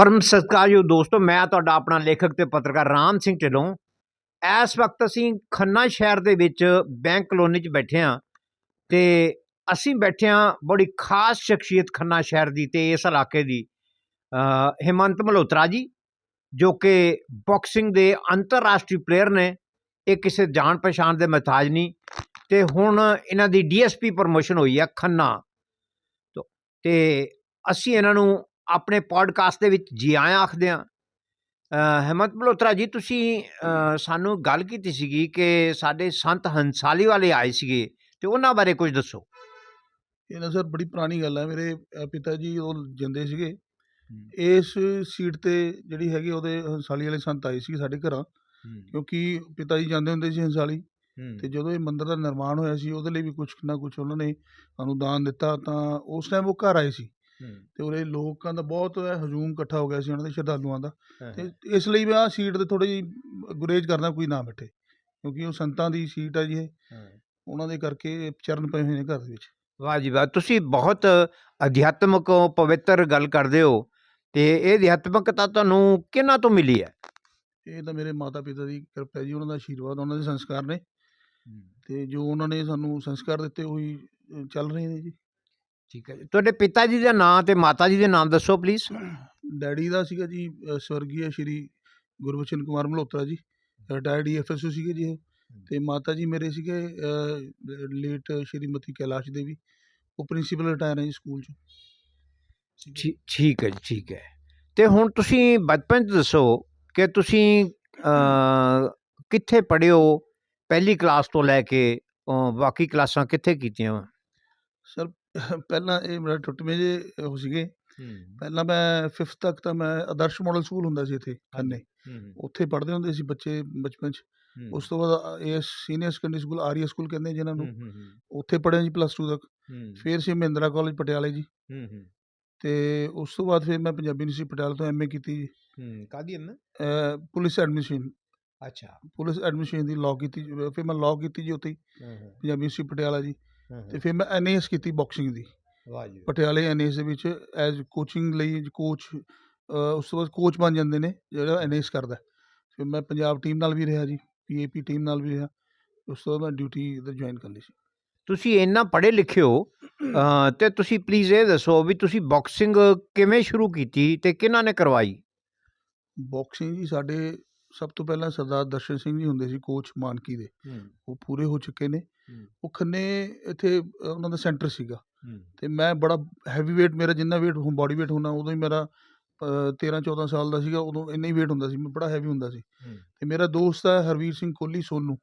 ਪਰਮ ਸਤਿਕਾਰਯੋਗ ਦੋਸਤੋ ਮੈਂ ਤੁਹਾਡਾ ਆਪਣਾ ਲੇਖਕ ਤੇ ਪੱਤਰਕਾਰ ਰਾਮ ਸਿੰਘ ਢਿੱਲੋਂ। ਇਸ ਵਕਤ ਅਸੀਂ ਖੰਨਾ ਸ਼ਹਿਰ ਦੇ ਵਿੱਚ ਬੈਂਕ ਕਲੋਨੀ 'ਚ ਬੈਠੇ ਹਾਂ ਤੇ ਅਸੀਂ ਬੈਠੇ ਹਾਂ ਬੜੀ ਖਾਸ ਸ਼ਖਸੀਅਤ ਖੰਨਾ ਸ਼ਹਿਰ ਦੀ ਤੇ ਇਸ ਇਲਾਕੇ ਦੀ ਅ, ਹਿਮੰਤ ਮਲਹੋਤਰਾ ਜੀ ਜੋ ਕਿ ਬਾਕਸਿੰਗ ਦੇ ਅੰਤਰਰਾਸ਼ਟਰੀ ਪਲੇਅਰ ਨੇ। ਇਹ ਕਿਸੇ ਜਾਣ ਪਛਾਣ ਦੇ ਮਹਤਾਜ ਨਹੀਂ ਤੇ ਹੁਣ ਇਹਨਾਂ ਦੀ ਡੀਐਸਪੀ ਪ੍ਰਮੋਸ਼ਨ ਹੋਈ ਆ ਖੰਨਾ। ਤੋ- ਤੇ ਅਸੀਂ ਇਹਨਾਂ ਨੂੰ ਆਪਣੇ ਪੋਡਕਾਸਟ ਦੇ ਵਿੱਚ ਜੀ ਆਇਆਂ ਆਖਦੇ ਅ, ਹਿੰਮਤ ਮਲਹੋਤਰਾ ਜੀ ਤੁਸੀਂ ਸਾਨੂੰ ਗੱਲ ਕੀਤੀ ਸੀਗੀ ਕਿ ਸਾਡੇ ਸੰਤ ਹੰਸਾਲੀ ਵਾਲੇ ਆਏ ਸੀਗੇ ਤੇ ਉਹਨਾਂ ਬਾਰੇ ਕੁਝ ਦੱਸੋ। ਇਹ ਨਾ ਸਰ ਬੜੀ ਪੁਰਾਣੀ ਗੱਲ ਹੈ। ਮੇਰੇ ਪਿਤਾ ਜੀ ਉਹ ਜਿੰਦੇ ਸੀਗੇ। ਇਸ ਸੀਟ ਤੇ ਜਿਹੜੀ ਹੈਗੀ ਉਹਦੇ ਹੰਸਾਲੀ ਵਾਲੇ ਸੰਤ ਆਏ ਸੀ ਸਾਡੇ ਘਰਾਂ। ਕਿਉਂਕਿ ਪਿਤਾ ਜੀ ਜਾਂਦੇ ਹੁੰਦੇ ਸੀ ਹੰਸਾਲੀ। ਤੇ ਜਦੋਂ ਇਹ ਮੰਦਿਰ ਦਾ ਨਿਰਮਾਣ ਹੋਇਆ ਸੀ ਉਹਦੇ ਲਈ ਵੀ ਕੁਝ ਨਾ ਕੁਝ ਉਹਨਾਂ ਨੇ ਸਾਨੂੰ ਦਾਨ ਦਿੱਤਾ ਤਾਂ ਉਸ ਟਾਈਮ ਉਹ ਘਰ ਆਏ ਸੀ। ਤੇ ਉਹਦੇ ਲੋਕਾਂ ਦਾ ਬਹੁਤ ਹਜੂਮ ਇਕੱਠਾ ਹੋ ਗਿਆ ਸੀ ਉਹਨਾਂ ਦੇ ਸ਼ਰਧਾਲੂਆਂ ਦਾ। ਤੇ ਇਸ ਲਈ ਮੈਂ ਆਹ ਸੀਟ ਤੇ ਥੋੜੀ ਜਿਹੀ ਗੁਰੇਜ ਕਰਨਾ ਕੋਈ ਨਾ ਬੈਠੇ ਕਿਉਂਕਿ ਉਹ ਸੰਤਾਂ ਦੀ ਸੀਟ ਹੈ ਜੀ ਇਹ। ਉਹਨਾਂ ਦੇ ਕਰਕੇ ਚਰਨ ਪਏ ਹੋਏ ਨੇ ਘਰ ਦੇ ਵਿੱਚ। ਵਾਹ ਜੀ ਵਾਹ ਤੁਸੀਂ ਬਹੁਤ ਅਧਿਆਤਮਕ ਪਵਿੱਤਰ ਗੱਲ ਕਰਦੇ ਹੋ ਤੇ ਇਹ ਅਧਿਆਤਮਕਤਾ ਤੁਹਾਨੂੰ ਕਿਹਨਾਂ ਤੋਂ ਮਿਲੀ ਹੈ? ਇਹ ਤਾਂ ਮੇਰੇ ਮਾਤਾ ਪਿਤਾ ਦੀ ਕਿਰਪਾ ਜੀ ਉਹਨਾਂ ਦਾ ਆਸ਼ੀਰਵਾਦ ਉਹਨਾਂ ਦੇ ਸੰਸਕਾਰ ਨੇ। ਤੇ ਜੋ ਉਹਨਾਂ ਨੇ ਸਾਨੂੰ ਸੰਸਕਾਰ ਦਿੱਤੇ ਉਹੀ ਚੱਲ ਰਹੇ ਨੇ ਜੀ। ਠੀਕ ਹੈ ਜੀ। ਤੁਹਾਡੇ ਪਿਤਾ ਜੀ ਦਾ ਨਾਮ ਤੇ ਮਾਤਾ ਜੀ ਦੇ ਨਾਮ ਦੱਸੋ ਪਲੀਜ਼ ਡੈਡੀ ਦਾ ਸੀਗਾ ਜੀ ਅ, ਸਵਰਗੀ ਸ਼੍ਰੀ ਗੁਰਬਚਨ ਕੁਮਾਰ ਮਲਹੋਤਰਾ ਜੀ ਰਿਟਾਇਰਡ ਐਫਐਸਓ ਸੀਗੇ ਜੀ ਇਹ। ਤੇ ਮਾਤਾ ਜੀ ਮੇਰੇ ਸੀਗੇ ਲੇਟ ਸ਼੍ਰੀਮਤੀ ਕੈਲਾਸ਼ ਦੇਵੀ ਉਹ ਪ੍ਰਿੰਸੀਪਲ ਰਿਟਾਇਰ ਹੈ ਜੀ ਸਕੂਲ ਚ। ਠੀ- ਠੀਕ ਹੈ ਜੀ ਠੀਕ ਹੈ। ਤੇ ਹੁਣ ਤੁਸੀਂ ਬਚਪਨ 'ਚ ਦੱਸੋ ਕਿ ਤੁਸੀਂ ਕਿੱਥੇ ਪੜ੍ਹੇ ਹੋ? ਪਹਿਲੀ ਕਲਾਸ ਤੋਂ ਲੈ ਕੇ ਬਾਕੀ ਕਲਾਸਾਂ ਕਿੱਥੇ ਕੀਤੀਆਂ? ਸਰ ਪਹਿਲਾਂ ਇਹ ਮੇਰਾ ਟੁੱਟਵੇਂ ਜੇ ਉਹ ਸੀਗੇ। ਪਹਿਲਾਂ ਮੈਂ 5th ਤੱਕ ਤਾਂ ਮੈਂ ਆਦਰਸ਼ ਮਾਡਲ ਸਕੂਲ ਹੁੰਦਾ ਸੀ ਇੱਥੇ ਖੰਨੇ। ਉੱਥੇ ਪੜ੍ਹਦੇ ਹੁੰਦੇ ਸੀ ਬੱਚੇ ਬਚਪਨ ਚ। ਉਸ ਤੋਂ ਬਾਅਦ ਇਹ senior secondary school Arya school ਕਹਿੰਦੇ ਜਿਹਨਾਂ ਨੂੰ। ਉੱਥੇ ਪੜ੍ਹਿਆ ਜੀ ਪਲੱਸ 2 ਤੱਕ। ਫਿਰ ਸੀ ਮਹਿੰਦਰਾ ਕਾਲਜ ਪਟਿਆਲੇ ਜੀ। ਤੇ ਉਸ ਤੋਂ ਬਾਅਦ ਫਿਰ ਮੈਂ ਪੰਜਾਬੀ ਯੂਨੀਵਰਸਿਟੀ ਪਟਿਆਲਾ ਤੋਂ ਐਮਏ ਕੀਤੀ ਜੀ। ਕਾਦੀ ਹੈ ਅਹ ਪੁਲਿਸ ਐਡਮਿਨਿਸਟ੍ਰੇਸ਼ਨ। ਅੱਛਾ। ਪੁਲਿਸ ਐਡਮਿਨਿਸਟ੍ਰੇਸ਼ਨ ਦੀ ਲਾਅ ਕੀਤੀ ਜੀ, ਫਿਰ ਮੈਂ ਲਾਅ ਕੀਤੀ ਜੀ ਉੱਥੇ ਹੀ, ਪੰਜਾਬੀ ਯੂਨੀਵਰਸਿਟੀ ਪਟਿਆਲਾ ਜੀ। ਤੇ ਫਿਰ ਮੈਂ ਐਨਏਐਸ ਕੀਤੀ ਬਾਕਸਿੰਗ ਦੀ। ਵਾਹ ਜੀ ਪਟਿਆਲੇ ਐਨਏਐਸ ਦੇ ਵਿੱਚ ਐਜ਼ ਕੋਚਿੰਗ ਲਈ ਕੋਚ ਉਸ ਤੋਂ ਬਾਅਦ ਕੋਚ ਬਣ ਜਾਂਦੇ ਨੇ ਜਿਹੜਾ ਐਨਏਐਸ ਕਰਦਾ। ਫਿਰ ਮੈਂ ਪੰਜਾਬ ਟੀਮ ਨਾਲ ਵੀ ਰਿਹਾ ਜੀ ਪੀਏਪੀ ਟੀਮ ਨਾਲ ਵੀ ਰਿਹਾ। ਉਸ ਤੋਂ ਬਾਅਦ ਮੈਂ ਡਿਊਟੀ ਇੱਧਰ ਜੁਆਇਨ ਕਰ ਲਈ ਸੀ। ਤੁਸੀਂ ਇੰਨਾ ਪੜ੍ਹੇ ਲਿਖੇ ਹੋ ਤੇ ਤੁਸੀਂ ਪਲੀਜ਼ ਇਹ ਦੱਸੋ ਵੀ ਤੁਸੀਂ ਬਾਕਸਿੰਗ ਕਿਵੇਂ ਸ਼ੁਰੂ ਕੀਤੀ ਤੇ ਕਿਹਨਾਂ ਨੇ ਕਰਵਾਈ? ਬਾਕਸਿੰਗ ਜੀ ਸਾਡੇ ਸਭ ਤੋਂ ਪਹਿਲਾਂ ਸਰਦਾਰ ਦਰਸ਼ਨ ਸਿੰਘ ਜੀ ਹੁੰਦੇ ਸੀ ਕੋਚ ਮਾਨਕੀ ਦੇ। ਉਹ ਪੂਰੇ ਹੋ ਚੁੱਕੇ ਨੇ। ਉਹ ਖੰਨੇ ਇੱਥੇ ਉਹਨਾਂ ਦਾ ਸੈਂਟਰ ਸੀਗਾ। ਤੇ ਮੈਂ ਬੜਾ ਹੈਵੀ weight ਮੇਰਾ ਜਿੰਨਾ weight ਹੁਣ ਬਾਡੀ weight ਹੁੰਦਾ ਉਦੋਂ ਹੀ ਮੇਰਾ 13 14 ਸਾਲ ਦਾ ਸੀਗਾ ਉਦੋਂ ਇੰਨਾ ਹੀ weight ਹੁੰਦਾ ਸੀ ਮੈਂ ਬੜਾ ਹੈਵੀ ਹੁੰਦਾ ਸੀ। ਤੇ ਮੇਰਾ ਦੋਸਤ ਹੈ ਹਰਵੀਰ ਸਿੰਘ ਕੋਹਲੀ ਸੋਨੂ।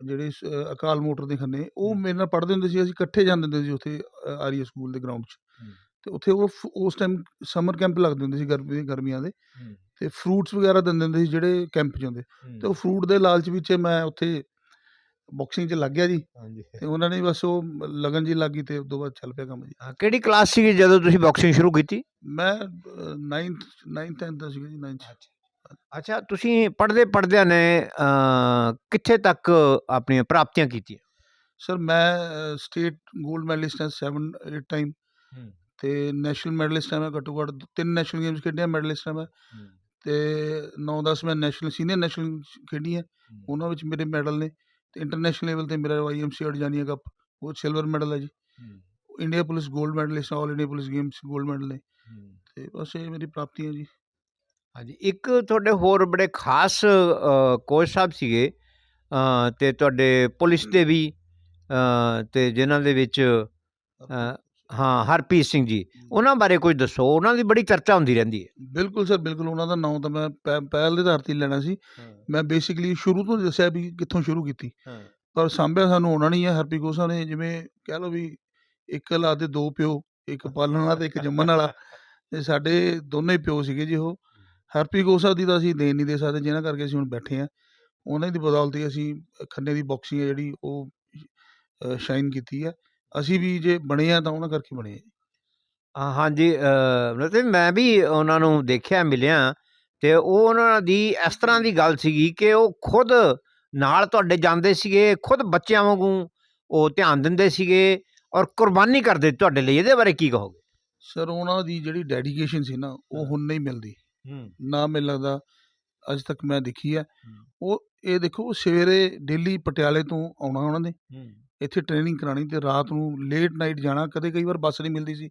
ਜਿਹੜੇ ਅਕਾਲ ਮੋਟਰ ਦੇ ਖੰਨੇ। ਉਹ। ਮੇਰੇ ਨਾਲ ਪੜ੍ਹਦੇ ਹੁੰਦੇ ਸੀ ਅਸੀਂ ਇਕੱਠੇ ਜਾਂਦੇ ਹੁੰਦੇ ਸੀ ਉੱਥੇ ਆਰੀਆ ਸਕੂਲ ਦੇ ਗਰਾਊਂਡ 'ਚ। ਤੇ ਉੱਥੇ ਉਹ ਉਸ ਟਾਈਮ ਸਮਰ ਕੈਂਪ ਲੱਗਦੇ ਹੁੰਦੇ ਸੀ ਗਰਮੀ ਗਰਮੀਆਂ ਦੇ। ਤੇ ਫਰੂਟਸ ਵਗੈਰਾ ਦਿੰਦੇ ਹੁੰਦੇ ਸੀ ਜਿਹੜੇ ਕੈਂਪ 'ਚ ਹੁੰਦੇ। ਤੇ ਉਹ ਫਰੂਟ ਦੇ ਲਾਲਚ ਵਿੱਚ ਮੈਂ ਉੱਥੇ ਬਾਕਸਿੰਗ 'ਚ ਲੱਗ ਗਿਆ ਜੀ। ਹਾਂਜੀ। ਤੇ ਉਹਨਾਂ ਨੇ ਬਸ ਉਹ ਲਗਨ ਜੀ ਲੱਗੀ ਤੇ ਉਸ ਤੋਂ ਬਾਅਦ ਚੱਲ ਪਿਆ ਕੰਮ ਜੀ। ਹਾਂ, ਕਿਹੜੀ ਕਲਾਸ ਸੀ ਜਦੋਂ ਤੁਸੀਂ ਬਾਕਸਿੰਗ ਸ਼ੁਰੂ ਕੀਤੀ? ਮੈਂ 9th 9th 10th ਦਾ ਸੀਗਾ ਜੀ 9th ਅੱਛਾ। ਤੁਸੀਂ ਪੜ੍ਹਦੇ ਪੜ੍ਹਦਿਆਂ ਨੇ ਕਿੱਥੇ ਤੱਕ ਆਪਣੀਆਂ ਪ੍ਰਾਪਤੀਆਂ ਕੀਤੀਆਂ? ਸਰ ਮੈਂ ਸਟੇਟ 골ਡ ਮੈਡਲਿਸਟ ਹਾਂ 7 8 ਟਾਈਮ ਹੂੰ। ਤੇ ਨੈਸ਼ਨਲ ਮੈਡਲਿਸਟ ਹਾਂ ਮੈਂ ਘੱਟੋ ਘੱਟ ਤਿੰਨ ਨੈਸ਼ਨਲ ਗੇਮਸ ਖੇਡੀਆਂ ਮੈਡਲਿਸਟ ਹਾਂ ਮੈਂ। ਤੇ 9 10 ਮੈਂ ਨੈਸ਼ਨਲ ਸੀਨੀਅਰ ਨੈਸ਼ਨਲ ਖੇਡੀ ਹੈ। ਉਹਨਾਂ ਵਿੱਚ ਮੇਰੇ ਮੈਡਲ ਨੇ ਤੇ ਇੰਟਰਨੈਸ਼ਨਲ ਲੈਵਲ ਤੇ ਮੇਰਾ ਆਈਐਮਸੀ ਅਡਜਾਨੀਆ ਕੱਪ। ਉਹ ਸਿਲਵਰ ਮੈਡਲ ਹੈ ਜੀ। ਇੰਡੀਆ ਪੁਲਿਸ 골ਡ medallist all India police games 골ਡ ਮੈਡਲ ਨੇ। ਤੇ ਬਸ ਇਹ ਮੇਰੀ ਪ੍ਰਾਪਤੀ ਹੈ ਜੀ। ਹਾਂਜੀ ਇੱਕ ਤੁਹਾਡੇ ਹੋਰ ਬੜੇ ਖਾਸ ਕੋਚ ਸਾਹਿਬ ਸੀਗੇ ਤੇ ਤੁਹਾਡੇ ਪੁਲਿਸ ਦੇ ਵੀ ਤੇ ਜਿਨ੍ਹਾਂ ਦੇ ਵਿੱਚ ਹਾਂ ਹਰਪ੍ਰੀਤ ਸਿੰਘ ਜੀ। ਉਹਨਾਂ ਬਾਰੇ ਕੁਝ ਦੱਸੋ ਉਹਨਾਂ ਦੀ ਬੜੀ ਚਰਚਾ ਹੁੰਦੀ ਰਹਿੰਦੀ ਹੈ। ਬਿਲਕੁਲ ਸਰ ਬਿਲਕੁਲ ਉਹਨਾਂ ਦਾ ਨਾਮ ਤਾਂ ਮੈਂ ਪਹਿ- ਪਹਿਲ ਦੇ ਆਧਾਰ ਤੇ ਹੀ ਲੈਣਾ ਸੀ। ਮੈਂ ਬੇਸਿਕਲੀ ਸ਼ੁਰੂ ਤੋਂ ਦੱਸਿਆ ਵੀ ਕਿੱਥੋਂ ਸ਼ੁਰੂ ਕੀਤੀ। ਪਰ ਸਾਂਭਿਆ ਸਾਨੂੰ ਉਹਨਾਂ ਨਹੀਂ ਹੈ ਹਰਪੀ ਕੋਸਾ ਨੇ ਜਿਵੇਂ ਕਹਿ ਲਓ ਵੀ ਇੱਕ ਲਾ ਦੇ ਦੋ ਪਿਓ ਇੱਕ ਪਾਲਣ ਵਾਲਾ ਤੇ ਇੱਕ ਜੰਮਣ ਵਾਲਾ। ਤੇ ਸਾਡੇ ਦੋਨੇ ਪਿਓ ਸੀਗੇ ਜੀ ਉਹ। ਹਰਪੀ ਕੋਸਾ ਦੀ ਤਾਂ ਅਸੀਂ ਦੇਣ ਨਹੀਂ ਦੇ ਸਕਦੇ ਜਿਨ੍ਹਾਂ ਕਰਕੇ ਅਸੀਂ ਹੁਣ ਬੈਠੇ ਆ ਉਹਨਾਂ ਦੀ ਬਦੌਲਤ ਹੀ ਅਸੀਂ ਖੰਨੇ ਦੀ ਬਾਕਸਿੰਗ ਹੈ ਜਿਹੜੀ ਉਹ ਸ਼ਾਈਨ ਕੀਤੀ ਹੈ। ਅਸੀਂ ਵੀ ਜੇ ਬਣੇ ਆ ਤਾਂ ਉਹਨਾਂ ਕਰਕੇ ਬਣੇ ਆ ਹਾਂਜੀ ਅ, ਮਤਲਬ ਮੈਂ ਵੀ ਉਹਨਾਂ ਨੂੰ ਦੇਖਿਆ ਮਿਲਿਆ ਤੇ ਉਹ ਉਹਨਾਂ ਦੀ ਇਸ ਤਰ੍ਹਾਂ ਦੀ ਗੱਲ ਸੀਗੀ ਕਿ ਉਹ ਖੁਦ ਨਾਲ ਤੁਹਾਡੇ ਜਾਂਦੇ ਸੀਗੇ ਖੁਦ ਬੱਚਿਆਂ ਵਾਂਗੂ ਉਹ ਧਿਆਨ ਦਿੰਦੇ ਸੀਗੇ ਔਰ ਕੁਰਬਾਨੀ ਕਰਦੇ ਤੁਹਾਡੇ ਲਈ ਇਹਦੇ ਬਾਰੇ ਕੀ ਕਹੋਗੇ? ਸਰ ਉਹਨਾਂ ਦੀ ਜਿਹੜੀ ਡੈਡੀਕੇਸ਼ਨ ਸੀ ਨਾ ਉਹ। ਹੁਣ ਨਹੀਂ ਮਿਲਦੀ। ਹੂੰ। ਨਾ ਮੈਨੂੰ ਲੱਗਦਾ ਅੱਜ ਤੱਕ ਮੈਂ ਦੇਖੀ ਹੈ। ਉਹ ਇਹ ਦੇਖੋ ਸਵੇਰੇ ਡੇਲੀ ਪਟਿਆਲੇ ਤੋਂ ਆਉਣਾ ਉਹਨਾਂ ਨੇ। ਹੂੰ। ਇੱਥੇ ਟ੍ਰੇਨਿੰਗ ਕਰਾਣੀ ਤੇ ਰਾਤ ਨੂੰ ਲੇਟ ਨਾਈਟ ਜਾਣਾ ਕਦੇ ਕਈ ਵਾਰ ਬੱਸ ਨਹੀਂ ਮਿਲਦੀ ਸੀ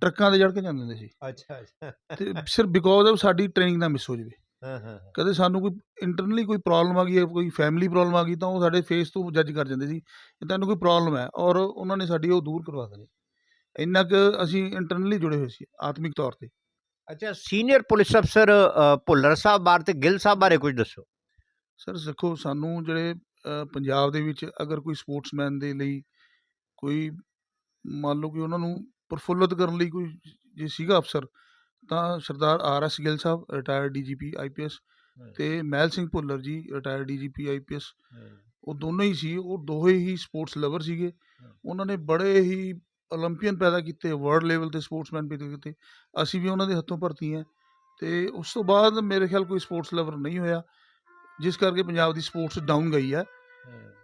ਟਰੱਕਾਂ ਤੇ ਚੜ੍ਹ ਕੇ ਜਾਂਦੇ ਹੁੰਦੇ ਸੀ। ਅੱਛਾ ਅੱਛਾ। ਤੇ ਸਿਰਫ ਬਿਕੋਜ਼ ਆਫ ਸਾਡੀ ਟ੍ਰੇਨਿੰਗ ਨਾ ਮਿਸ ਹੋ ਜਾਵੇ। ਹਾਂ ਹਾਂ ਕਦੇ ਸਾਨੂੰ ਕੋਈ ਇੰਟਰਨਲੀ ਕੋਈ ਪ੍ਰੋਬਲਮ ਆ ਗਈ ਹੈ ਕੋਈ ਫੈਮਿਲੀ ਪ੍ਰੋਬਲਮ ਆ ਗਈ ਤਾਂ ਉਹ ਸਾਡੇ ਫੇਸ ਤੋਂ ਜੱਜ ਕਰ ਜਾਂਦੇ ਸੀ ਕਿ ਤੁਹਾਨੂੰ ਕੋਈ ਪ੍ਰੋਬਲਮ ਹੈ? ਔਰ ਉਹਨਾਂ ਨੇ ਸਾਡੀ ਉਹ ਦੂਰ ਕਰਵਾ ਦੇਣੀ ਇੰਨਾ ਕੁ ਅਸੀਂ ਇੰਟਰਨਲੀ ਜੁੜੇ ਹੋਏ ਸੀ ਆਤਮਿਕ ਤੌਰ ਤੇ। ਅੱਛਾ ਸੀਨੀਅਰ ਪੁਲਿਸ ਅਫਸਰ ਭੁੱਲਰ ਸਾਹਿਬ ਬਾਰੇ ਤੇ ਗਿੱਲ ਸਾਹਿਬ ਬਾਰੇ ਕੁਝ ਦੱਸੋ। ਸਰ ਦੇਖੋ ਸਾਨੂੰ ਜਿਹੜੇ ਪੰਜਾਬ ਦੇ ਵਿੱਚ ਅਗਰ ਕੋਈ ਸਪੋਰਟਸਮੈਨ ਦੇ ਲਈ ਕੋਈ ਮੰਨ ਲਓ ਕਿ ਉਹਨਾਂ ਨੂੰ ਪ੍ਰਫੁੱਲਤ ਕਰਨ ਲਈ ਕੋਈ ਜੇ ਸੀਗਾ ਅਫਸਰ ਤਾਂ Sardar R S Gill Sahib retired DGP IPS ਤੇ ਮਹਿਲ ਸਿੰਘ ਭੁੱਲਰ ਜੀ ਰਿਟਾਇਰਡ ਡੀਜੀਪੀ ਆਈਪੀਐਸ ਉਹ ਦੋਨੋਂ ਹੀ ਸੀ ਉਹ ਦੋਹੇ ਹੀ ਸਪੋਰਟਸ ਲਵਰ ਸੀਗੇ। ਉਹਨਾਂ ਨੇ ਬੜੇ ਹੀ 올림픽ਨ ਪੈਦਾ ਕੀਤੇ ਵਰਲਡ ਲੈਵਲ ਤੇ ਸਪੋਰਟਸਮੈਨ ਪੈਦਾ ਕੀਤੇ। ਅਸੀਂ ਵੀ ਉਹਨਾਂ ਦੇ ਹੱਥੋਂ ਭਰਤੀ ਆ ਤੇ ਉਸ ਤੋਂ ਬਾਅਦ ਮੇਰੇ ਖਿਆਲ ਕੋਈ ਸਪੋਰਟਸ ਲਵਰ ਨਹੀਂ ਹੋਇਆ। ਜਿਸ ਕਰਕੇ ਪੰਜਾਬ ਦੀ ਸਪੋਰਟਸ ਡਾਊਨ ਗਈ ਹੈ।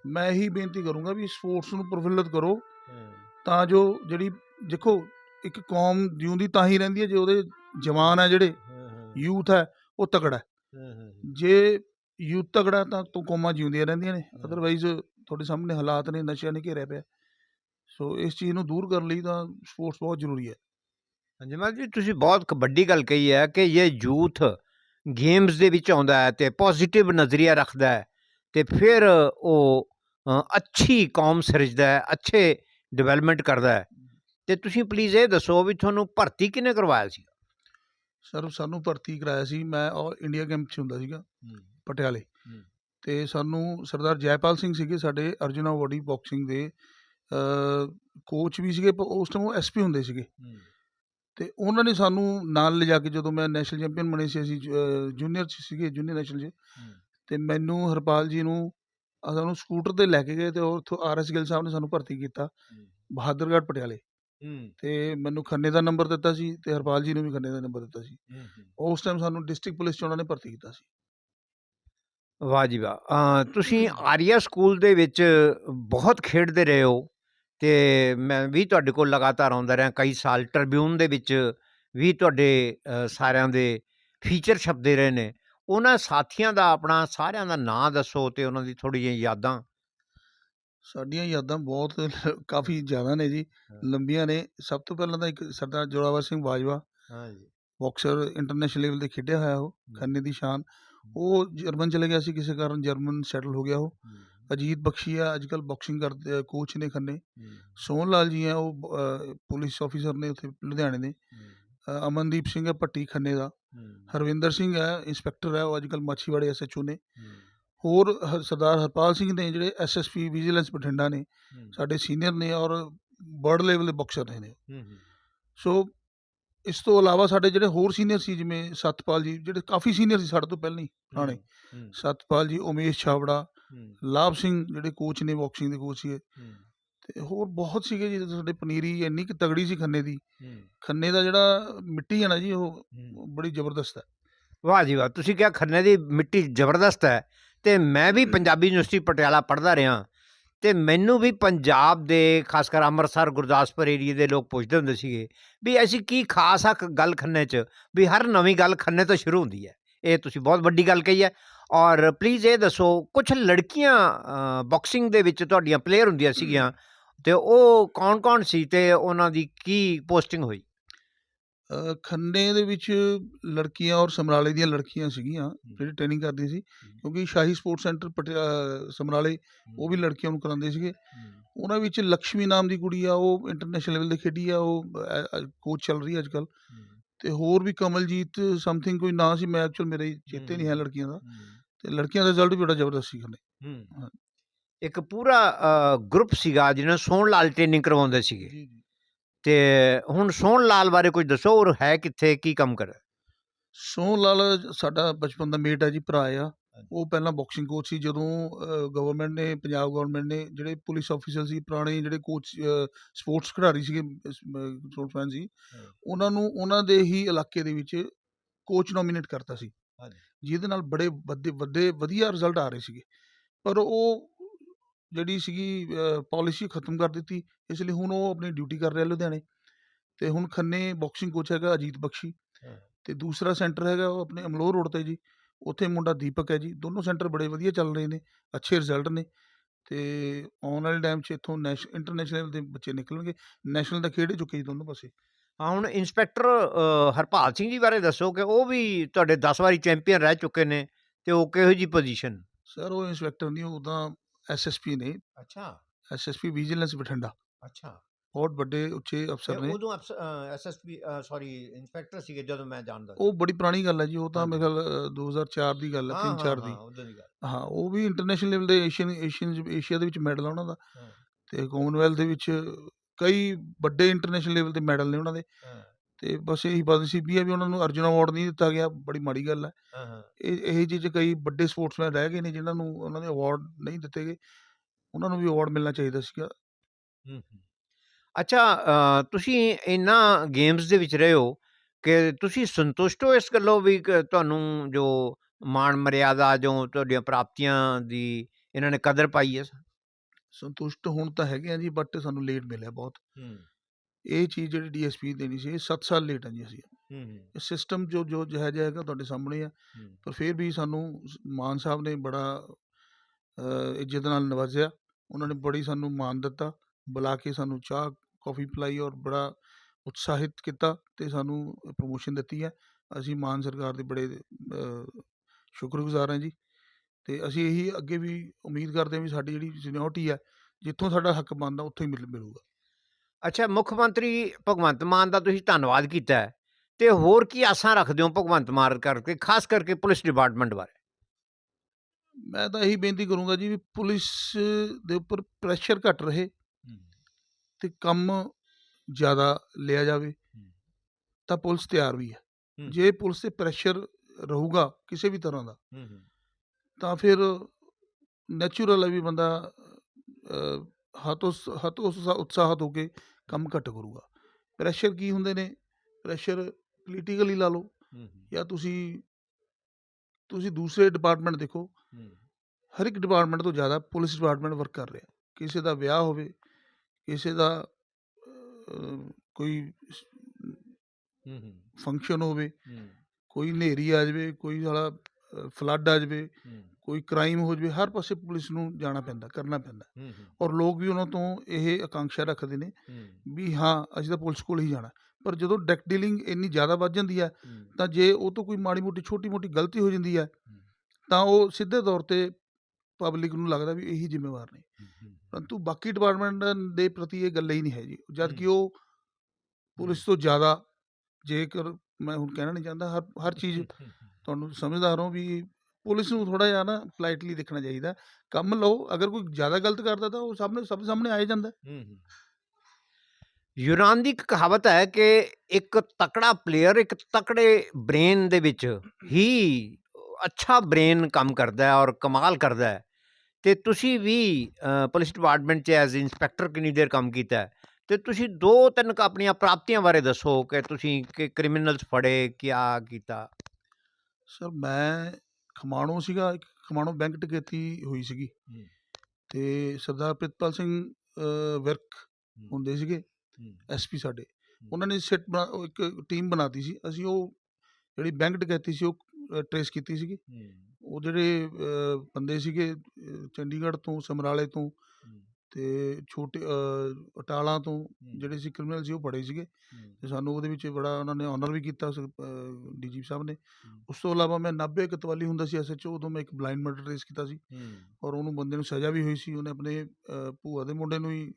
ਮੈਂ ਇਹੀ ਬੇਨਤੀ ਕਰੂੰਗਾ ਵੀ ਸਪੋਰਟਸ ਨੂੰ ਪ੍ਰਫੁੱਲਤ ਕਰੋ। ਤਾਂ ਜੋ ਜਿਹੜੀ ਦੇਖੋ ਇੱਕ ਕੌਮ ਜਿਉਂਦੀ ਤਾਂ ਹੀ ਰਹਿੰਦੀ ਹੈ ਜੇ ਉਹਦੇ ਜਵਾਨ ਹੈ ਜਿਹੜੇ ਯੂਥ ਹੈ ਉਹ ਤਕੜਾ ਜੇ ਯੂਥ ਤਗੜਾ ਤਾਂ ਤੋਂ ਕੌਮਾਂ ਜਿਉਂਦੀਆਂ ਰਹਿੰਦੀਆਂ ਨੇ। ਅਦਰਵਾਈਜ਼ ਤੁਹਾਡੇ ਸਾਹਮਣੇ ਹਾਲਾਤ ਨੇ ਨਸ਼ਿਆਂ ਨੇ ਘੇਰਿਆ ਪਿਆ। ਸੋ ਇਸ ਚੀਜ਼ ਨੂੰ ਦੂਰ ਕਰਨ ਲਈ ਤਾਂ ਸਪੋਰਟਸ ਬਹੁਤ ਜ਼ਰੂਰੀ ਹੈ। ਹਾਂਜੀ ਮੈਂ ਜੀ ਤੁਸੀਂ ਬਹੁਤ ਵੱਡੀ ਗੱਲ ਕਹੀ ਹੈ ਕਿ ਇਹ ਯੂਥ ਗੇਮਸ ਦੇ ਵਿੱਚ ਆਉਂਦਾ ਹੈ ਤੇ ਪੋਜ਼ਿਟਿਵ ਨਜ਼ਰੀਆ ਰੱਖਦਾ ਹੈ ਤੇ ਫਿਰ ਉਹ ਅੱਛੀ ਕੌਮ ਸਿਰਜਦਾ ਹੈ ਅੱਛੇ ਡਿਵੈਲਪਮੈਂਟ ਕਰਦਾ ਹੈ। ਤੇ ਤੁਸੀਂ ਪਲੀਜ਼ ਇਹ ਦੱਸੋ ਵੀ ਤੁਹਾਨੂੰ ਭਰਤੀ ਕਿਹਨੇ ਕਰਵਾਇਆ ਸੀ ਸਰ ਸਾਨੂੰ ਭਰਤੀ ਕਰਾਇਆ ਸੀ ਮੈਂ ਆਲ ਇੰਡੀਆ ਕੈਂਪ 'ਚ ਹੁੰਦਾ ਸੀਗਾ ਪਟਿਆਲੇ। ਤੇ ਸਾਨੂੰ ਸਰਦਾਰ ਜੈਪਾਲ ਸਿੰਘ ਸੀਗੇ ਸਾਡੇ ਅਰਜੁਨਾ ਵਾਡੀ ਬਾਕਸਿੰਗ ਦੇ ਕੋਚ ਵੀ ਸੀਗੇ ਉਸ ਟਾਈਮ ਉਹ ਐਸਪੀ ਹੁੰਦੇ ਸੀਗੇ। ਤੇ ਉਹਨਾਂ ਨੇ ਸਾਨੂੰ ਨਾਲ ਲਿਜਾ ਕੇ ਜਦੋਂ ਮੈਂ ਨੈਸ਼ਨਲ ਚੈਂਪੀਅਨ ਬਣੇ ਸੀ ਅਸੀਂ ਜੂਨੀਅਰ ਚ ਸੀਗੇ ਜੂਨੀਅਰ ਨੈਸ਼ਨਲ 'ਚ। ਤੇ ਮੈਨੂੰ ਹਰਪਾਲ ਜੀ ਨੂੰ ਸਾਨੂੰ ਸਕੂਟਰ ਤੇ ਲੈ ਕੇ ਗਏ ਤੇ ਉੱਥੋਂ ਆਰ ਐਸ ਗਿੱਲ ਸਾਹਿਬ ਨੇ ਸਾਨੂੰ ਭਰਤੀ ਕੀਤਾ ਬਹਾਦਰਗੜ੍ਹ ਪਟਿਆਲੇ। ਤੇ ਮੈਨੂੰ ਖੰਨੇ ਦਾ ਨੰਬਰ ਦਿੱਤਾ ਸੀ ਤੇ ਹਰਪਾਲ ਜੀ ਨੂੰ ਵੀ ਖੰਨੇ ਦਾ ਨੰਬਰ ਦਿੱਤਾ ਸੀ। ਉਸ ਟਾਈਮ ਸਾਨੂੰ ਡਿਸਟ੍ਰਿਕਟ ਪੁਲਿਸ ਚ ਉਹਨਾਂ ਨੇ ਭਰਤੀ ਕੀਤਾ ਸੀ। ਵਾਹ ਜੀ ਵਾਹ। ਤੁਸੀਂ ਆਰੀਆ ਸਕੂਲ ਦੇ ਵਿੱਚ ਬਹੁਤ ਖੇਡਦੇ ਰਹੇ ਹੋ। ਤੇ ਮੈਂ ਵੀ ਤੁਹਾਡੇ ਕੋਲ ਲਗਾਤਾਰ ਆਉਂਦਾ ਰਿਹਾ ਕਈ ਸਾਲ ਟ੍ਰਿਬਿਊਨ ਦੇ ਵਿੱਚ ਵੀ ਤੁਹਾਡੇ ਸਾਰਿਆਂ ਦੇ ਫੀਚਰ ਛਪਦੇ ਰਹੇ ਨੇ। ਉਹਨਾਂ ਸਾਥੀਆਂ ਦਾ ਆਪਣਾ ਸਾਰਿਆਂ ਦਾ ਨਾਂ ਦੱਸੋ ਤੇ ਉਹਨਾਂ ਦੀ ਥੋੜੀ ਜਿਹੀ ਯਾਦਾਂ। ਸਾਡੀਆਂ ਯਾਦਾਂ ਬਹੁਤ ਕਾਫੀ ਜ਼ਿਆਦਾ ਨੇ ਜੀ। ਲੰਬੀਆਂ ਨੇ। ਸਭ ਤੋਂ ਪਹਿਲਾਂ ਤਾਂ ਇੱਕ ਸਰਦਾਰ ਜੋਰਾਵਰ ਸਿੰਘ ਬਾਜਵਾ ਹਾਂਜੀ ਬਾਕਸਰ ਇੰਟਰਨੈਸ਼ਨਲ ਲੈਵਲ ਤੇ ਖੇਡਿਆ ਹੋਇਆ ਉਹ ਖੰਨੇ ਦੀ ਸ਼ਾਨ। ਉਹ ਜਰਮਨ ਚਲੇ ਗਿਆ ਸੀ ਕਿਸੇ ਕਾਰਨ ਜਰਮਨ ਸੈਟਲ ਹੋ ਗਿਆ ਉਹ। ਅਜੀਤ ਬਖਸ਼ੀ ਆ ਅੱਜ ਕੱਲ ਬਾਕਸਿੰਗ ਕਰਦੇ ਕੋਚ ਨੇ ਖੰਨੇ। ਸੋਹਣ ਲਾਲ ਜੀ ਆ ਉਹ ਅਹ, ਪੁਲਿਸ ਆਫੀਸਰ ਨੇ ਉੱਥੇ ਲੁਧਿਆਣੇ ਦੇ। ਅ, ਅਮਨਦੀਪ ਸਿੰਘ ਹੈ ਪੱਟੀ ਖੰਨੇ ਦਾ। ਹਰਵਿੰਦਰ ਸਿੰਘ ਹੈ ਇੰਸਪੈਕਟਰ ਹੈ ਉਹ ਅੱਜ ਕੱਲ ਮਾਛੀਵਾੜੇ ਐਸਐਚਓ ਨੇ। ਹੋਰ ਹ- ਸਰਦਾਰ ਹਰਪਾਲ ਸਿੰਘ ਨੇ ਜਿਹੜੇ ਐਸਐਸਪੀ ਵਿਜੀਲੈਂਸ ਬਠਿੰਡਾ ਨੇ ਸਾਡੇ ਸੀਨੀਅਰ ਨੇ ਔਰ ਵਰਲਡ ਲੈਵਲ ਦੇ ਬਾਕਸਰ ਰਹੇ ਨੇ ਸੋ ਇਸ ਤੋਂ ਇਲਾਵਾ ਸਾਡੇ ਜਿਹੜੇ ਹੋਰ ਸੀਨੀਅਰ ਸੀ ਜਿਵੇਂ ਸਤਪਾਲ ਜੀ ਜਿਹੜੇ ਕਾਫੀ ਸੀਨੀਅਰ ਸੀ ਸਾਡੇ ਤੋਂ ਪਹਿਲਾਂ ਹੀ ਪੁਰਾਣੇ ਸਤਪਾਲ ਜੀ ਉਮੇਸ਼ ਛਾਵੜਾ ਲਾਭ ਸਿੰਘ ਜਿਹੜੇ ਕੋਚ ਨੇ ਬਾਕਸਿੰਗ ਦੇ ਕੋਚ ਸੀਗੇ। ਤੇ ਹੋਰ ਬਹੁਤ ਸੀਗੇ ਜੀ ਸਾਡੇ ਪਨੀਰੀ ਇੰਨੀ ਕਿ ਤਗੜੀ ਸੀ ਖੰਨੇ ਦੀ। ਖੰਨੇ ਦਾ ਜਿਹੜਾ ਮਿੱਟੀ ਹੈ ਨਾ ਜੀ ਉਹ ਬੜੀ ਜ਼ਬਰਦਸਤ ਹੈ। ਵਾਹ ਜੀ ਵਾਹ ਤੁਸੀਂ ਕਿਹਾ ਖੰਨੇ ਦੀ ਮਿੱਟੀ ਜ਼ਬਰਦਸਤ ਹੈ। ਤੇ ਮੈਂ ਵੀ ਪੰਜਾਬੀ ਯੂਨੀਵਰਸਿਟੀ ਪਟਿਆਲਾ ਪੜ੍ਹਦਾ ਰਿਹਾ। ਤੇ ਮੈਨੂੰ ਵੀ ਪੰਜਾਬ ਦੇ ਖਾਸ ਕਰ ਅੰਮ੍ਰਿਤਸਰ ਗੁਰਦਾਸਪੁਰ ਏਰੀਏ ਦੇ ਲੋਕ ਪੁੱਛਦੇ ਹੁੰਦੇ ਸੀਗੇ ਵੀ ਐਸੀ ਕੀ ਖਾਸ ਆ ਗੱਲ ਖੰਨੇ 'ਚ? ਵੀ ਹਰ ਨਵੀਂ ਗੱਲ ਖੰਨੇ ਤੋਂ ਸ਼ੁਰੂ ਹੁੰਦੀ ਹੈ। ਇਹ ਤੁਸੀਂ ਬਹੁਤ ਵੱਡੀ ਗੱਲ ਕਹੀ ਹੈ। ਔਰ ਪਲੀਜ਼ ਇਹ ਦੱਸੋ ਕੁਝ ਲੜਕੀਆਂ ਬਾਕਸਿੰਗ ਦੇ ਵਿੱਚ ਤੁਹਾਡੀਆਂ ਪਲੇਅਰ ਹੁੰਦੀਆਂ ਸੀਗੀਆਂ ਤੇ ਉਹ ਕੌਣ-ਕੌਣ ਸੀ ਤੇ ਉਹਨਾਂ ਦੀ ਕੀ ਪੋਸਟਿੰਗ ਹੋਈ? ਖੰਨੇ ਦੇ ਵਿੱਚ ਲੜਕੀਆਂ ਔਰ ਸਮਰਾਲੇ ਦੀਆਂ ਲੜਕੀਆਂ ਸੀਗੀਆਂ ਜਿਹੜੀ ਟ੍ਰੇਨਿੰਗ ਕਰਦੀ ਸੀ ਕਿਉਂਕਿ ਸ਼ਾਹੀ ਸਪੋਰਟਸ ਸੈਂਟਰ ਸਮਰਾਲੇ ਉਹ ਵੀ ਲੜਕੀਆਂ ਨੂੰ ਕਰਾਉਂਦੇ ਸੀਗੇ। ਉਹਨਾਂ ਵਿੱਚ ਲక్ష్ਮੀ ਨਾਮ ਦੀ ਕੁੜੀ ਆ ਉਹ ਇੰਟਰਨੈਸ਼ਨਲ ਲੈਵਲ ਤੇ ਖੇਡੀ ਆ ਉਹ ਕੋਚ ਚੱਲ ਰਹੀ ਹੈ ਅੱਜ ਕੱਲ ਤੇ ਹੋਰ ਵੀ ਕਮਲਜੀਤ ਸਮਥਿੰਗ ਕੋਈ ਨਾਂ ਸੀ ਮੈਂ ਐਕਚੁਅਲ ਮੇਰੇ ਚੇਤੇ ਨਹੀਂ ਹੈ ਲੜਕੀਆਂ ਦਾ। ਤੇ ਲੜਕੀਆਂ ਦਾ ਰਿਜ਼ਲਟ ਵੀ ਬੜਾ ਜ਼ਬਰਦਸਤ ਸੀ ਖੰਨੇ ਹਾਂ। ਇੱਕ ਪੂਰਾ ਗਰੁੱਪ ਸੀਗਾ ਜਿਹਨਾਂ ਸੋਹਣ ਲਾਲ ਟ੍ਰੇਨਿੰਗ ਕਰਵਾਉਂਦੇ ਸੀਗੇ। ਜੀ ਜੀ। ਤੇ ਹੁਣ ਸੋਹਣ ਲਾਲ ਬਾਰੇ ਕੁਝ ਦੱਸੋ ਔਰ ਹੈ ਕਿੱਥੇ ਕੀ ਕੰਮ ਕਰ ਸੋਹਣ ਲਾਲ ਸਾਡਾ ਬਚਪਨ ਦਾ ਮੇਟ ਹੈ ਜੀ ਭਰਾ ਆ। ਉਹ ਪਹਿਲਾਂ ਬਾਕਸਿੰਗ ਕੋਚ ਸੀ ਜਦੋਂ ਗਵਰਨਮੈਂਟ ਨੇ ਪੰਜਾਬ ਗਵਰਨਮੈਂਟ ਨੇ ਜਿਹੜੇ ਪੁਲਿਸ ਆਫੀਸਰ ਸੀ ਪੁਰਾਣੇ ਜਿਹੜੇ ਕੋਚ ਸਪੋਰਟਸ ਖਿਡਾਰੀ ਸੀਗੇ ਸਪੋਰਟਸਮੈਨ ਸੀ ਉਹਨਾਂ ਨੂੰ ਉਹਨਾਂ ਦੇ ਹੀ ਇਲਾਕੇ ਦੇ ਵਿੱਚ ਕੋਚ ਨੋਮੀਨੇਟ ਕਰਤਾ ਸੀ। ਜਿਹਦੇ ਨਾਲ ਬੜੇ ਵੱਡੇ ਵੱਡੇ ਵਧੀਆ ਰਿਜ਼ਲਟ ਆ ਰਹੇ ਸੀਗੇ। ਪਰ ਉਹ ਜਿਹੜੀ ਸੀਗੀ ਪਾਲਿਸੀ ਖਤਮ ਕਰ ਦਿੱਤੀ ਇਸ ਲਈ ਹੁਣ ਉਹ ਆਪਣੀ ਡਿਊਟੀ ਕਰ ਰਿਹਾ ਲੁਧਿਆਣੇ। ਤੇ ਹੁਣ ਖੰਨੇ ਬਾਕਸਿੰਗ ਕੋਚ ਹੈਗਾ ਅਜੀਤ ਬਖਸ਼ੀ। ਤੇ ਦੂਸਰਾ ਸੈਂਟਰ ਹੈਗਾ ਉਹ ਆਪਣੇ ਅਮਲੋਹ ਰੋਡ ਤੇ ਜੀ। ਉੱਥੇ ਮੁੰਡਾ ਦੀਪਕ ਹੈ ਜੀ। ਦੋਨੋਂ ਸੈਂਟਰ ਬੜੇ ਵਧੀਆ ਚੱਲ ਰਹੇ ਨੇ ਅੱਛੇ ਰਿਜ਼ਲਟ ਨੇ ਤੇ ਆਉਣ ਵਾਲੇ ਟਾਈਮ 'ਚ ਇੱਥੋਂ ਨੈਸ਼ ਇੰਟਰਨੈਸ਼ਨਲ ਦੇ ਬੱਚੇ ਨਿਕਲਣਗੇ। ਨੈਸ਼ਨਲ ਦਾ ਖੇਡ ਚੁੱਕੇ ਜੀ ਦੋਨੋਂ ਪਾਸੇ। ਹਾਂ ਹੁਣ ਇੰਸਪੈਕਟਰ ਹਰਪਾਲ ਸਿੰਘ ਜੀ ਬਾਰੇ ਦੱਸੋ ਕਿ ਉਹ ਵੀ ਤੁਹਾਡੇ 10 ਵਾਰੀ ਚੈਂਪੀਅਨ ਰਹਿ ਚੁੱਕੇ ਨੇ ਤੇ ਉਹ ਕਿਹੋ ਜੀ ਪੋਜੀਸ਼ਨ ਸਰ ਉਹ ਇੰਸਪੈਕਟਰ ਨਹੀਂ ਉਹ ਤਾਂ ਐਸਐਸਪੀ ਨੇ। ਅੱਛਾ। ਐਸਐਸਪੀ ਵਿਜੀਲੈਂਸ ਬਠਿੰਡਾ ਅੱਛਾ। ਬਹੁਤ ਵੱਡੇ ਉੱਚੇ ਅਫਸਰ ਨੇ। ਉਦੋਂ ਐਸਐਸਪੀ ਸੌਰੀ ਇੰਸਪੈਕਟਰ ਸੀਗੇ ਜਦੋਂ ਮੈਂ ਜਾਣਦਾ ਉਹ ਬੜੀ ਪੁਰਾਣੀ ਗੱਲ ਹੈ ਜੀ ਉਹ ਤਾਂ। ਮੇਰੇ ਖਿਆਲ ਅ, 2004 ਦੀ ਗੱਲ ਹੈ 3-4 ਦੀ। ਹਾਂ ਉਹ ਵੀ ਇੰਟਰਨੈਸ਼ਨਲ ਲੈਵਲ ਦੇ ਏਸ਼ੀਅਨ ਏਸ਼ੀਅਨ ਏਸ਼ੀਆ ਦੇ ਵਿੱਚ ਮੈਡਲ ਆ ਉਹਨਾਂ ਦਾ। ਤੇ ਕਾਮਨਵੈਲਥ ਦੇ ਵਿੱਚ ਕਈ ਵੱਡੇ ਇੰਟਰਨੈਸ਼ਨਲ ਲੈਵਲ ਤੇ ਮੈਡਲ ਨੇ ਉਹਨਾਂ ਦੇ। ਤੇ ਬਸ ਇਹੀ ਬਦਨਸੀਬੀ ਹੈ ਵੀ ਉਹਨਾਂ ਨੂੰ ਅਰਜੁਨ ਅਵਾਰਡ ਨਹੀਂ ਦਿੱਤਾ ਗਿਆ ਬੜੀ ਮਾੜੀ ਗੱਲ ਹੈ ਇਹ ਇਹ ਚੀਜ਼ ਕਈ ਵੱਡੇ ਸਪੋਰਟਸਮੈਨ ਰਹਿ ਗਏ ਨੇ ਜਿਨ੍ਹਾਂ ਨੂੰ ਉਹਨਾਂ ਦੇ ਅਵਾਰਡ ਨਹੀਂ ਦਿੱਤੇ ਗਏ। ਉਹਨਾਂ ਨੂੰ ਵੀ ਅਵਾਰਡ ਮਿਲਣਾ ਚਾਹੀਦਾ ਸੀਗਾ। ਅੱਛਾ ਤੁਸੀਂ ਇਹਨਾਂ ਗੇਮਸ ਦੇ ਵਿੱਚ ਰਹੇ ਹੋ ਕਿ ਤੁਸੀਂ ਸੰਤੁਸ਼ਟ ਹੋ ਇਸ ਗੱਲੋਂ ਵੀ ਤੁਹਾਨੂੰ ਜੋ ਮਾਣ ਮਰਿਆਦਾ ਜੋ ਤੁਹਾਡੀਆਂ ਪ੍ਰਾਪਤੀਆਂ ਦੀ ਇਹਨਾਂ ਨੇ ਕਦਰ ਪਾਈ ਹੈ? ਸੰਤੁਸ਼ਟ ਹੁਣ ਤਾਂ ਹੈਗੇ ਆ ਜੀ ਬਟ ਸਾਨੂੰ ਲੇਟ ਮਿਲਿਆ ਬਹੁਤ। ਹੂੰ। ਇਹ ਚੀਜ਼ ਜਿਹੜੀ ਡੀਐਸਪੀ ਦੇਣੀ ਸੀ ਇਹ 7 ਸਾਲ ਲੇਟ ਆ ਜੀ ਅਸੀਂ। ਹੂੰ ਇਹ ਸਿਸਟਮ ਜੋ ਜੋ ਜਿਹਾ ਹੈਗਾ ਤੁਹਾਡੇ ਸਾਹਮਣੇ ਆ। ਪਰ ਫਿਰ ਵੀ ਸਾਨੂੰ ਮਾਨ ਸਾਹਿਬ ਨੇ ਬੜਾ ਇੱਜ਼ਤ ਨਾਲ ਨਵਾਜ਼ਿਆ। ਉਹਨਾਂ ਨੇ ਬੜੀ ਸਾਨੂੰ ਮਾਣ ਦਿੱਤਾ। ਬੁਲਾ ਕੇ ਸਾਨੂੰ ਚਾਹ ਕੌਫੀ ਪਿਲਾਈ ਔਰ ਬੜਾ ਉਤਸ਼ਾਹਿਤ ਕੀਤਾ ਤੇ ਸਾਨੂੰ ਪ੍ਰਮੋਸ਼ਨ ਦਿੱਤੀ ਹੈ। ਅਸੀਂ ਮਾਨ ਸਰਕਾਰ ਦੇ ਬੜੇ ਸ਼ੁਕਰਗੁਜ਼ਾਰ ਹਾਂ ਜੀ। ਤੇ ਅਸੀਂ ਇਹੀ ਅੱਗੇ ਵੀ ਉਮੀਦ ਕਰਦੇ ਹਾਂ ਵੀ ਸਾਡੀ ਜਿਹੜੀ ਸੀਨੀਅਰਟੀ ਹੈ ਜਿੱਥੋਂ ਸਾਡਾ ਹੱਕ ਬਣਦਾ ਉੱਥੋਂ ਹੀ ਮਿਲ ਮਿਲੂਗਾ। ਅੱਛਾ ਮੁੱਖ ਮੰਤਰੀ ਭਗਵੰਤ ਮਾਨ ਦਾ ਤੁਸੀਂ ਧੰਨਵਾਦ ਕੀਤਾ ਹੈ। ਤੇ ਹੋਰ ਕੀ ਆਸਾਂ ਰੱਖਦੇ ਹੋ ਭਗਵੰਤ ਮਾਨ ਕਰਕੇ ਖਾਸ ਕਰਕੇ ਪੁਲਿਸ ਡਿਪਾਰਟਮੈਂਟ ਬਾਰੇ? ਮੈਂ ਤਾਂ ਇਹੀ ਬੇਨਤੀ ਕਰੂੰਗਾ ਜੀ ਵੀ ਪੁਲਿਸ ਦੇ ਉੱਪਰ ਪ੍ਰੈਸ਼ਰ ਘੱਟ ਰਹੇ। ਤੇ ਕੰਮ ਜ਼ਿਆਦਾ ਲਿਆ ਜਾਵੇ। ਤਾਂ ਪੁਲਿਸ ਤਿਆਰ ਵੀ ਹੈ। ਜੇ ਪੁਲਿਸ ਤੇ ਪ੍ਰੈਸ਼ਰ ਰਹੂਗਾ ਕਿਸੇ ਵੀ ਤਰ੍ਹਾਂ ਦਾ ਤਾਂ ਫਿਰ ਨੈਚੁਰਲ ਹੈ ਵੀ ਬੰਦਾ ਹਤੋਂ ਹਤੋਂ ਉਤਸ਼ਾਹਤ ਹੋ ਕੇ ਕੰਮ ਘੱਟ ਕਰੂਗਾ। ਪ੍ਰੈਸ਼ਰ ਕੀ ਹੁੰਦੇ ਨੇ? ਪ੍ਰੈਸ਼ਰ ਪੋਲੀਟੀਕਲੀ ਲਾ ਲਓ ਜਾਂ ਤੁਸੀਂ ਤੁਸੀਂ ਦੂਸਰੇ ਡਿਪਾਰਟਮੈਂਟ ਦੇਖੋ ਹਰ ਇੱਕ ਡਿਪਾਰਟਮੈਂਟ ਤੋਂ ਜ਼ਿਆਦਾ ਪੁਲਿਸ ਡਿਪਾਰਟਮੈਂਟ ਵਰਕ ਕਰ ਰਿਹਾ। ਕਿਸੇ ਦਾ ਵਿਆਹ ਹੋਵੇ ਕਿਸੇ ਦਾ ਕੋਈ ਫੰਕਸ਼ਨ ਹੋਵੇ ਕੋਈ ਹਨੇਰੀ ਆ ਜਾਵੇ ਕੋਈ ਸਾਲਾ ਫਲੱਡ ਆ ਜਾਵੇ ਕੋਈ ਕ੍ਰਾਈਮ ਹੋ ਜਾਵੇ ਹਰ ਪਾਸੇ ਪੁਲਿਸ ਨੂੰ ਜਾਣਾ ਪੈਂਦਾ ਕਰਨਾ ਪੈਂਦਾ। ਔਰ ਲੋਕ ਵੀ ਉਹਨਾਂ ਤੋਂ ਇਹ ਆਕਾਂକ୍ଷା ਰੱਖਦੇ ਨੇ ਵੀ ਹਾਂ ਅਸੀਂ ਤਾਂ ਪੁਲਿਸ ਕੋਲ ਹੀ ਜਾਣਾ। ਪਰ ਜਦੋਂ ਡੈਕ ਡੀਲਿੰਗ ਇੰਨੀ ਜ਼ਿਆਦਾ ਵੱਧ ਜਾਂਦੀ ਹੈ। ਤਾਂ ਜੇ ਉਹ ਤੋਂ ਕੋਈ ਮਾੜੀ ਮੋਟੀ ਛੋਟੀ ਮੋਟੀ ਗਲਤੀ ਹੋ ਜਾਂਦੀ ਹੈ। ਤਾਂ ਉਹ ਸਿੱਧੇ ਤੌਰ ਤੇ ਪਬਲਿਕ ਨੂੰ ਲੱਗਦਾ ਵੀ ਇਹੀ ਜ਼ਿੰਮੇਵਾਰ ਨੇ। ਪਰੰਤੂ ਬਾਕੀ ਡਿਪਾਰਟਮੈਂਟ ਦੇ ਪ੍ਰਤੀ ਇਹ ਗੱਲ ਹੀ ਨਹੀਂ ਹੈ ਜੀ। ਜਦ ਕਿ ਉਹ ਪੁਲਿਸ ਤੋਂ ਜ਼ਿਆਦਾ ਜੇਕਰ ਮੈਂ ਹੁਣ ਕਹਿਣਾ ਨਹੀਂ ਚਾਹੁੰਦਾ ਹਰ ਹਰ ਚੀਜ਼ ਤੁਹਾਨੂੰ ਸਮਝਦਾਰ ਹੋ ਵੀ ਪੁਲਿਸ ਨੂੰ ਥੋੜਾ ਜਿਹਾ ਨਾ ਪੋਲਾਈਟਲੀ ਦੇਖਣਾ ਚਾਹੀਦਾ ਕੰਮ ਲਓ ਅਗਰ ਕੋਈ ਜ਼ਿਆਦਾ ਗਲਤ ਕਰਦਾ ਤਾਂ ਉਹ ਸਾਹਮਣੇ ਸਭ ਸਾਹਮਣੇ ਆਏ ਜਾਂਦਾ ਯੂਨਾਨ ਦੀ ਇੱਕ ਕਹਾਵਤ ਹੈ ਕਿ ਇੱਕ ਤਕੜਾ ਪਲੇਅਰ ਇੱਕ ਤਕੜੇ ਬ੍ਰੇਨ ਦੇ ਵਿੱਚ ਹੀ ਅੱਛਾ ਬ੍ਰੇਨ ਕੰਮ ਕਰਦਾ ਹੈ ਔਰ ਕਮਾਲ ਕਰਦਾ ਹੈ। ਤੇ ਤੁਸੀਂ ਵੀ ਪੁਲਿਸ ਡਿਪਾਰਟਮੈਂਟ 'ਚ ਐਜ਼ ਇੰਸਪੈਕਟਰ ਕਿੰਨੀ ਦੇਰ ਕੰਮ ਕੀਤਾ ਹੈ? ਤੇ ਤੁਸੀਂ ਦੋ ਤਿੰਨ ਕੁ ਆਪਣੀਆਂ ਪ੍ਰਾਪਤੀਆਂ ਬਾਰੇ ਦੱਸੋ ਕਿ ਤੁਸੀਂ ਕਿ ਕ੍ਰਿਮੀਨਲਸ ਫੜੇ ਕਿਆ ਕੀਤਾ? ਸਰ ਮੈਂ ਖਮਾਣੋਂ ਸੀਗਾ ਇੱਕ ਖਮਾਣੋਂ ਬੈਂਕ ਡਕੈਤੀ ਹੋਈ ਸੀਗੀ। ਤੇ ਸਰਦਾਰ ਪ੍ਰਿਤਪਾਲ ਸਿੰਘ ਵਿਰਕ। ਹੁੰਦੇ ਸੀਗੇ ਐਸਪੀ ਸਾਡੇ। ਉਹਨਾਂ ਨੇ ਸਿਟ ਇੱਕ ਟੀਮ ਬਣਾਤੀ ਸੀ। ਅਸੀਂ ਉਹ ਜਿਹੜੀ ਬੈਂਕ ਡਕੈਤੀ ਸੀ ਉਹ ਟਰੇਸ ਕੀਤੀ ਸੀਗੀ। ਉਹ ਜਿਹੜੇ ਬੰਦੇ ਸੀਗੇ ਚੰਡੀਗੜ੍ਹ ਤੋਂ ਸਮਰਾਲੇ ਤੋਂ ਤੇ ਛੋਟੇ ਅਟਾਲਾ ਤੋਂ ਜਿਹੜੇ ਸੀ ਕ੍ਰਿਮੀਨਲ ਸੀ ਉਹ ਫੜੇ ਸੀਗੇ ਤੇ ਸਾਨੂੰ ਉਹਦੇ ਵਿੱਚ ਬੜਾ ਉਹਨਾਂ ਨੇ ਆਨਰ ਵੀ ਕੀਤਾ ਡੀਜੀਪੀ ਸਾਹਿਬ ਨੇ। ਉਸ ਤੋਂ ਇਲਾਵਾ ਮੈਂ 90 ਕਤਵਾਲੀ ਹੁੰਦਾ ਸੀ ਐਸਐਚਓ ਉਦੋਂ ਮੈਂ ਇੱਕ ਬਲਾਈਂਡ ਮਰਡਰ ਟ੍ਰੇਸ ਕੀਤਾ ਸੀ ਔਰ ਉਹਨੂੰ ਬੰਦੇ ਨੂੰ ਸਜ਼ਾ ਵੀ ਹੋਈ ਸੀ। ਉਹਨੇ ਆਪਣੇ ਭੂਆ ਦੇ ਮੁੰਡੇ ਨੂੰ ਹੀ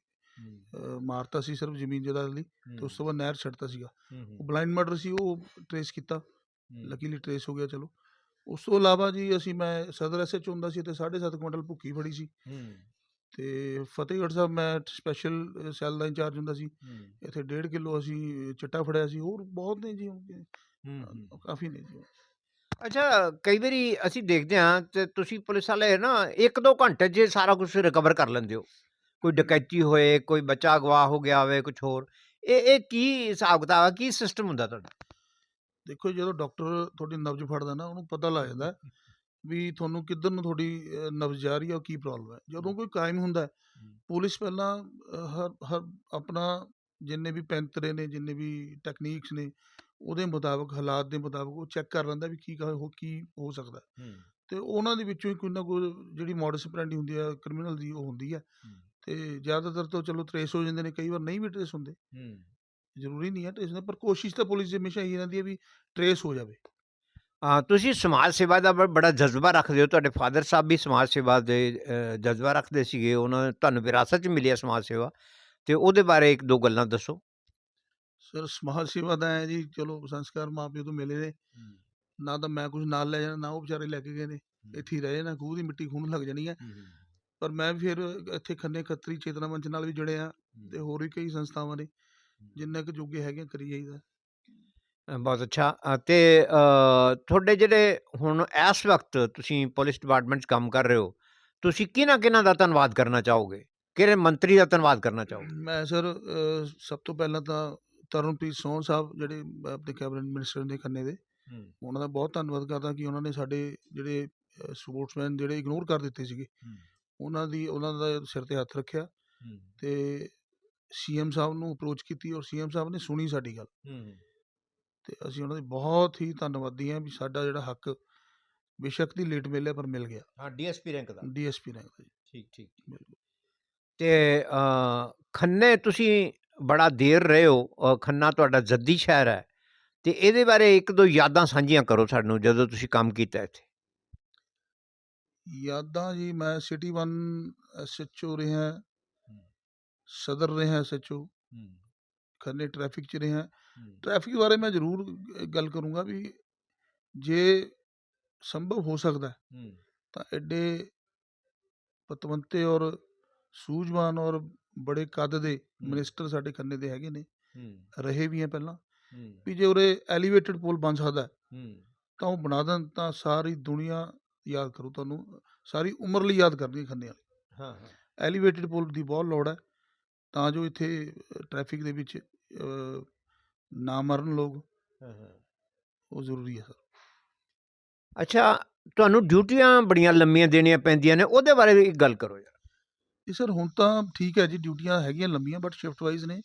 ਮਾਰਤਾ ਸੀ ਸਿਰਫ ਜ਼ਮੀਨ ਜਾਇਦਾਦ ਲਈ ਤੇ ਉਸ ਤੋਂ ਬਾਅਦ ਨਹਿਰ ਛੱਡਤਾ ਸੀਗਾ। ਉਹ ਬਲਾਈਂਡ ਮਰਡਰ ਸੀ ਉਹ ਟ੍ਰੇਸ ਕੀਤਾ। ਲੱਕੀਲੀ ਟ੍ਰੇਸ ਹੋ ਗਿਆ ਚਲੋ। ਉਸ ਤੋਂ ਇਲਾਵਾ ਜੀ ਅਸੀਂ ਮੈਂ ਸਦਰ ਐਸਐਚ ਹੁੰਦਾ ਸੀ ਤੇ 7.5 ਕੁਇੰਟਲ ਭੁੱਕੀ ਫੜੀ ਸੀ। ਤੇ ਫਤਿਹਗੜ੍ਹ ਸਾਹਿਬ ਮੈਂ ਸਪੈਸ਼ਲ ਸੈੱਲ ਦਾ ਇੰਚਾਰਜ ਹੁੰਦਾ ਸੀ। ਇੱਥੇ 1.5 ਕਿਲੋ ਅਸੀਂ ਚਿੱਟਾ ਫੜਿਆ ਸੀ। ਹੋਰ ਬਹੁਤ ਨੇ ਜੀ। ਕਾਫੀ ਨੇ ਜੀ। ਅੱਛਾ ਕਈ ਵਾਰੀ ਅਸੀਂ ਦੇਖਦੇ ਹਾਂ ਤੇ ਤੁਸੀਂ ਪੁਲਿਸ ਵਾਲੇ ਨਾ ਇੱਕ ਦੋ ਘੰਟੇ 'ਚ ਸਾਰਾ ਕੁਝ ਰਿਕਵਰ ਕਰ ਲੈਂਦੇ ਹੋ। ਕੋਈ ਡਕੈਤੀ ਹੋਏ ਕੋਈ ਬੱਚਾ ਅਗਵਾ ਹੋ ਗਿਆ ਹੋਵੇ ਕੁਝ ਹੋਰ। ਇਹ ਇਹ ਕੀ ਹਿਸਾਬ ਕਿਤਾਬ ਹੈ ਕੀ ਸਿਸਟਮ ਹੁੰਦਾ ਤੁਹਾਡਾ? ਦੇਖੋ ਜੀ, ਜਦੋਂ ਡਾਕਟਰ ਤੁਹਾਡੀ ਨਬਜ਼ ਫੜਦਾ ਨਾ ਉਹਨੂੰ ਪਤਾ ਲੱਗ ਜਾਂਦਾ ਹੈ ਵੀ ਤੁਹਾਨੂੰ ਕਿੱਧਰ ਨੂੰ ਤੁਹਾਡੀ ਨਬਜ਼ ਜਾ ਰਹੀ ਹੈ ਉਹ ਕੀ ਪ੍ਰੋਬਲਮ ਹੈ? ਜਦੋਂ ਕੋਈ ਕ੍ਰਾਈਮ ਹੁੰਦਾ ਹੈ, ਪੁਲਿਸ ਪਹਿਲਾਂ ਹਰ ਹਰ ਆਪਣਾ ਜਿੰਨੇ ਵੀ ਪੈਂਤਰੇ ਨੇ ਜਿੰਨੇ ਵੀ ਟੈਕਨੀਕਸ ਨੇ ਉਹਦੇ ਮੁਤਾਬਕ ਹਾਲਾਤ ਦੇ ਮੁਤਾਬਕ ਉਹ ਚੈੱਕ ਕਰ ਲੈਂਦਾ ਵੀ ਕੀ ਹੋ ਕੀ ਹੋ ਸਕਦਾ ਤੇ ਉਹਨਾਂ ਦੇ ਵਿੱਚੋਂ ਹੀ ਕੋਈ ਨਾ ਕੋਈ ਜਿਹੜੀ ਮੋਡਸ ਆਪਰੈਂਡੀ ਹੁੰਦੀ ਆ ਕ੍ਰਿਮੀਨਲ ਦੀ ਉਹ ਹੁੰਦੀ ਆ ਤੇ ਜ਼ਿਆਦਾਤਰ ਤਾਂ ਚਲੋ ਟਰੇਸ ਹੋ ਜਾਂਦੇ ਨੇ ਕਈ ਵਾਰ ਨਹੀਂ ਵੀ ਟਰੇਸ ਹੁੰਦੇ। ਜ਼ਰੂਰੀ ਨਹੀਂ ਹੈ ਟਰੇਸ ਪਰ ਕੋਸ਼ਿਸ਼ ਤਾਂ ਪੁਲਿਸ ਦੀ ਹਮੇਸ਼ਾ ਇਹੀ ਰਹਿੰਦੀ ਹੈ ਵੀ ਟਰੇਸ ਹੋ ਜਾਵੇ। ਤੁਸੀਂ ਸਮਾਜ ਸੇਵਾ ਦਾ ਬ- ਬੜਾ ਜਜ਼ਬਾ ਰੱਖਦੇ ਹੋ। ਤੁਹਾਡੇ ਫਾਦਰ ਸਾਹਿਬ ਵੀ ਸਮਾਜ ਸੇਵਾ ਦੇ ਅ, ਜਜ਼ਬਾ ਰੱਖਦੇ ਸੀਗੇ। ਉਹਨਾਂ ਤੁਹਾਨੂੰ ਵਿਰਾਸਤ 'ਚ ਮਿਲੀ ਹੈ ਸਮਾਜ ਸੇਵਾ। ਤੇ ਉਹਦੇ ਬਾਰੇ ਇੱਕ ਦੋ ਗੱਲਾਂ ਦੱਸੋ। ਸਰ ਸਮਾਜ ਸੇਵਾ ਦਾ ਹੈ ਜੀ ਚਲੋ ਸੰਸਕਾਰ ਮਾਪਿਓ ਤੋਂ ਮਿਲੇ ਨੇ। ਨਾ ਤਾਂ ਮੈਂ ਕੁਝ ਨਾਲ ਲੈ ਜਾਣਾ ਨਾ ਉਹ ਵਿਚਾਰੇ ਲੈ ਕੇ ਗਏ ਨੇ। ਇੱਥੇ ਹੀ ਰਹੇ ਨਾ ਖੂਹ ਦੀ ਮਿੱਟੀ ਖੂਨ ਲੱਗ ਜਾਣੀ ਹੈ ਪਰ ਮੈਂ ਫਿਰ ਇੱਥੇ ਖੰਨੇ ਖੱਤਰੀ ਚੇਤਨਾ ਮੰਚ ਨਾਲ ਵੀ ਜੁੜਿਆ ਤੇ ਹੋਰ ਵੀ ਕਈ ਸੰਸਥਾਵਾਂ ਨੇ ਜਿੰਨਾ ਕੁ ਜੋਗੇ ਹੈਗੇ ਆ, ਕਰੀ ਜਾਈਦਾ। ਅ, ਬਹੁਤ ਅੱਛਾ। ਅ, ਤੇ ਅ, ਤੁਹਾਡੇ ਜਿਹੜੇ ਹੁਣ ਇਸ ਵਕਤ ਤੁਸੀਂ ਪੁਲਿਸ ਡਿਪਾਰਟਮੈਂਟ 'ਚ ਕੰਮ ਕਰ ਰਹੇ ਹੋ ਤੁਸੀਂ ਕਿਹਨਾਂ ਕਿਹਨਾਂ ਦਾ ਧੰਨਵਾਦ ਕਰਨਾ ਚਾਹੋਗੇ? ਕਿਹੜੇ ਮੰਤਰੀ ਦਾ ਧੰਨਵਾਦ ਕਰਨਾ ਚਾਹੋਗੇ? ਮੈਂ ਸਰ ਅ, ਸਭ ਤੋਂ ਪਹਿਲਾਂ ਤਾਂ ਤਰਨਪ੍ਰੀਤ ਸੋਹਣ ਸਾਹਿਬ ਜਿਹੜੇ ਆਪਣੇ ਕੈਬਨਿਟ ਮਿਨਿਸਟਰ ਨੇ ਖੰਨੇ ਦੇ ਉਹਨਾਂ ਦਾ ਬਹੁਤ ਧੰਨਵਾਦ ਕਰਦਾ ਕਿ ਉਹਨਾਂ ਨੇ ਸਾਡੇ ਜਿਹੜੇ ਸਪੋਰਟਸਮੈਨ ਜਿਹੜੇ ਇਗਨੋਰ ਕਰ ਦਿੱਤੇ ਸੀਗੇ। ਉਹਨਾਂ ਦੀ ਉਹਨਾਂ ਦਾ ਸਿਰ ਤੇ ਹੱਥ ਰੱਖਿਆ ਤੇ ਸੀਐਮ ਸਾਹਿਬ ਨੂੰ ਅਪਰੋਚ ਕੀਤੀ ਔਰ ਸੀਐਮ ਸਾਹਿਬ ਨੇ ਸੁਣੀ ਸਾਡੀ ਗੱਲ। ਤੇ ਅਸੀਂ ਉਹਨਾਂ ਦੇ ਬਹੁਤ ਹੀ ਧੰਨਵਾਦੀ ਹਾਂ ਵੀ ਸਾਡਾ ਜਿਹੜਾ ਹੱਕ ਬੇਸ਼ੱਕ ਦੀ ਲੇਟ ਮਿਲਿਆ ਪਰ ਮਿਲ ਗਿਆ। ਹਾਂ ਡੀਐਸਪੀ ਰੈਂਕ ਦਾ। ਡੀਐਸਪੀ ਰੈਂਕ ਦਾ ਜੀ। ਠੀਕ ਠੀਕ ਬਿਲਕੁਲ। ਤੇ ਖੰਨੇ ਤੁਸੀਂ ਬੜਾ ਦੇਰ ਰਹੇ ਹੋ ਖੰਨਾ ਤੁਹਾਡਾ ਜੱਦੀ ਸ਼ਹਿਰ ਹੈ ਤੇ ਇਹਦੇ ਬਾਰੇ ਇੱਕ ਦੋ ਯਾਦਾਂ ਸਾਂਝੀਆਂ ਕਰੋ ਸਾਨੂੰ ਜਦੋਂ ਤੁਸੀਂ ਕੰਮ ਕੀਤਾ ਇੱਥੇ। ਯਾਦਾਂ ਜੀ ਮੈਂ ਸਿਟੀ 1 ਐਸਐਚਓ ਰਿਹਾ ਸਦਰ ਰਿਹਾ ਐਸਐਚਓ ਖੰਨੇ ਟ੍ਰੈਫਿਕ 'ਚ ਰਿਹਾ। ਟ੍ਰੈਫਿਕ ਬਾਰੇ ਮੈਂ ਜ਼ਰੂਰ ਗੱਲ ਕਰੂੰਗਾ ਵੀ ਜੇ ਸੰਭਵ ਹੋ ਸਕਦਾ ਤਾਂ ਐਡੇ ਪਤਵੰਤੇ ਔਰ ਸੂਝਵਾਨ ਔਰ ਬੜੇ ਕੱਦ ਦੇ ਮਿਨਿਸਟਰ ਸਾਡੇ ਖੰਨੇ ਦੇ ਹੈਗੇ ਨੇ ਰਹੇ ਵੀ ਆ ਪਹਿਲਾਂ ਵੀ ਜੇ ਉਰੇ ਐਲੀਵੇਟਡ ਪੁਲ ਬਣ ਸਕਦਾ ਤਾਂ ਉਹ ਬਣਾ ਦੇਣ ਤਾਂ ਸਾਰੀ ਦੁਨੀਆ ਯਾਦ ਕਰੂ ਤੁਹਾਨੂੰ ਸਾਰੀ ਉਮਰ ਲਈ ਯਾਦ ਕਰਨੀ ਖੰਨੇ ਵਾਲੀ। ਹਾਂ ਹਾਂ। ਐਲੀਵੇਟਡ ਪੁਲ ਦੀ ਬਹੁਤ ਲੋੜ ਹੈ ਤਾਂ ਜੋ ਇੱਥੇ ਟ੍ਰੈਫਿਕ ਦੇ ਵਿੱਚ ਨਾ ਮਰਨ ਲੋਕ। ਉਹ ਜ਼ਰੂਰੀ ਹੈ ਸਰ। ਅੱਛਾ ਤੁਹਾਨੂੰ ਡਿਊਟੀਆਂ ਬੜੀਆਂ ਲੰਮੀਆਂ ਦੇਣੀਆਂ ਪੈਂਦੀਆਂ ਨੇ ਉਹਦੇ ਬਾਰੇ ਵੀ ਇੱਕ ਗੱਲ ਕਰੋ ਯਾਰ। ਇਹ ਸਰ ਹੁਣ ਤਾਂ ਠੀਕ ਹੈ ਜੀ ਡਿਊਟੀਆਂ ਹੈਗੀਆਂ ਲੰਬੀਆਂ ਬਟ ਸ਼ਿਫਟ ਵਾਈਜ਼ ਨੇ।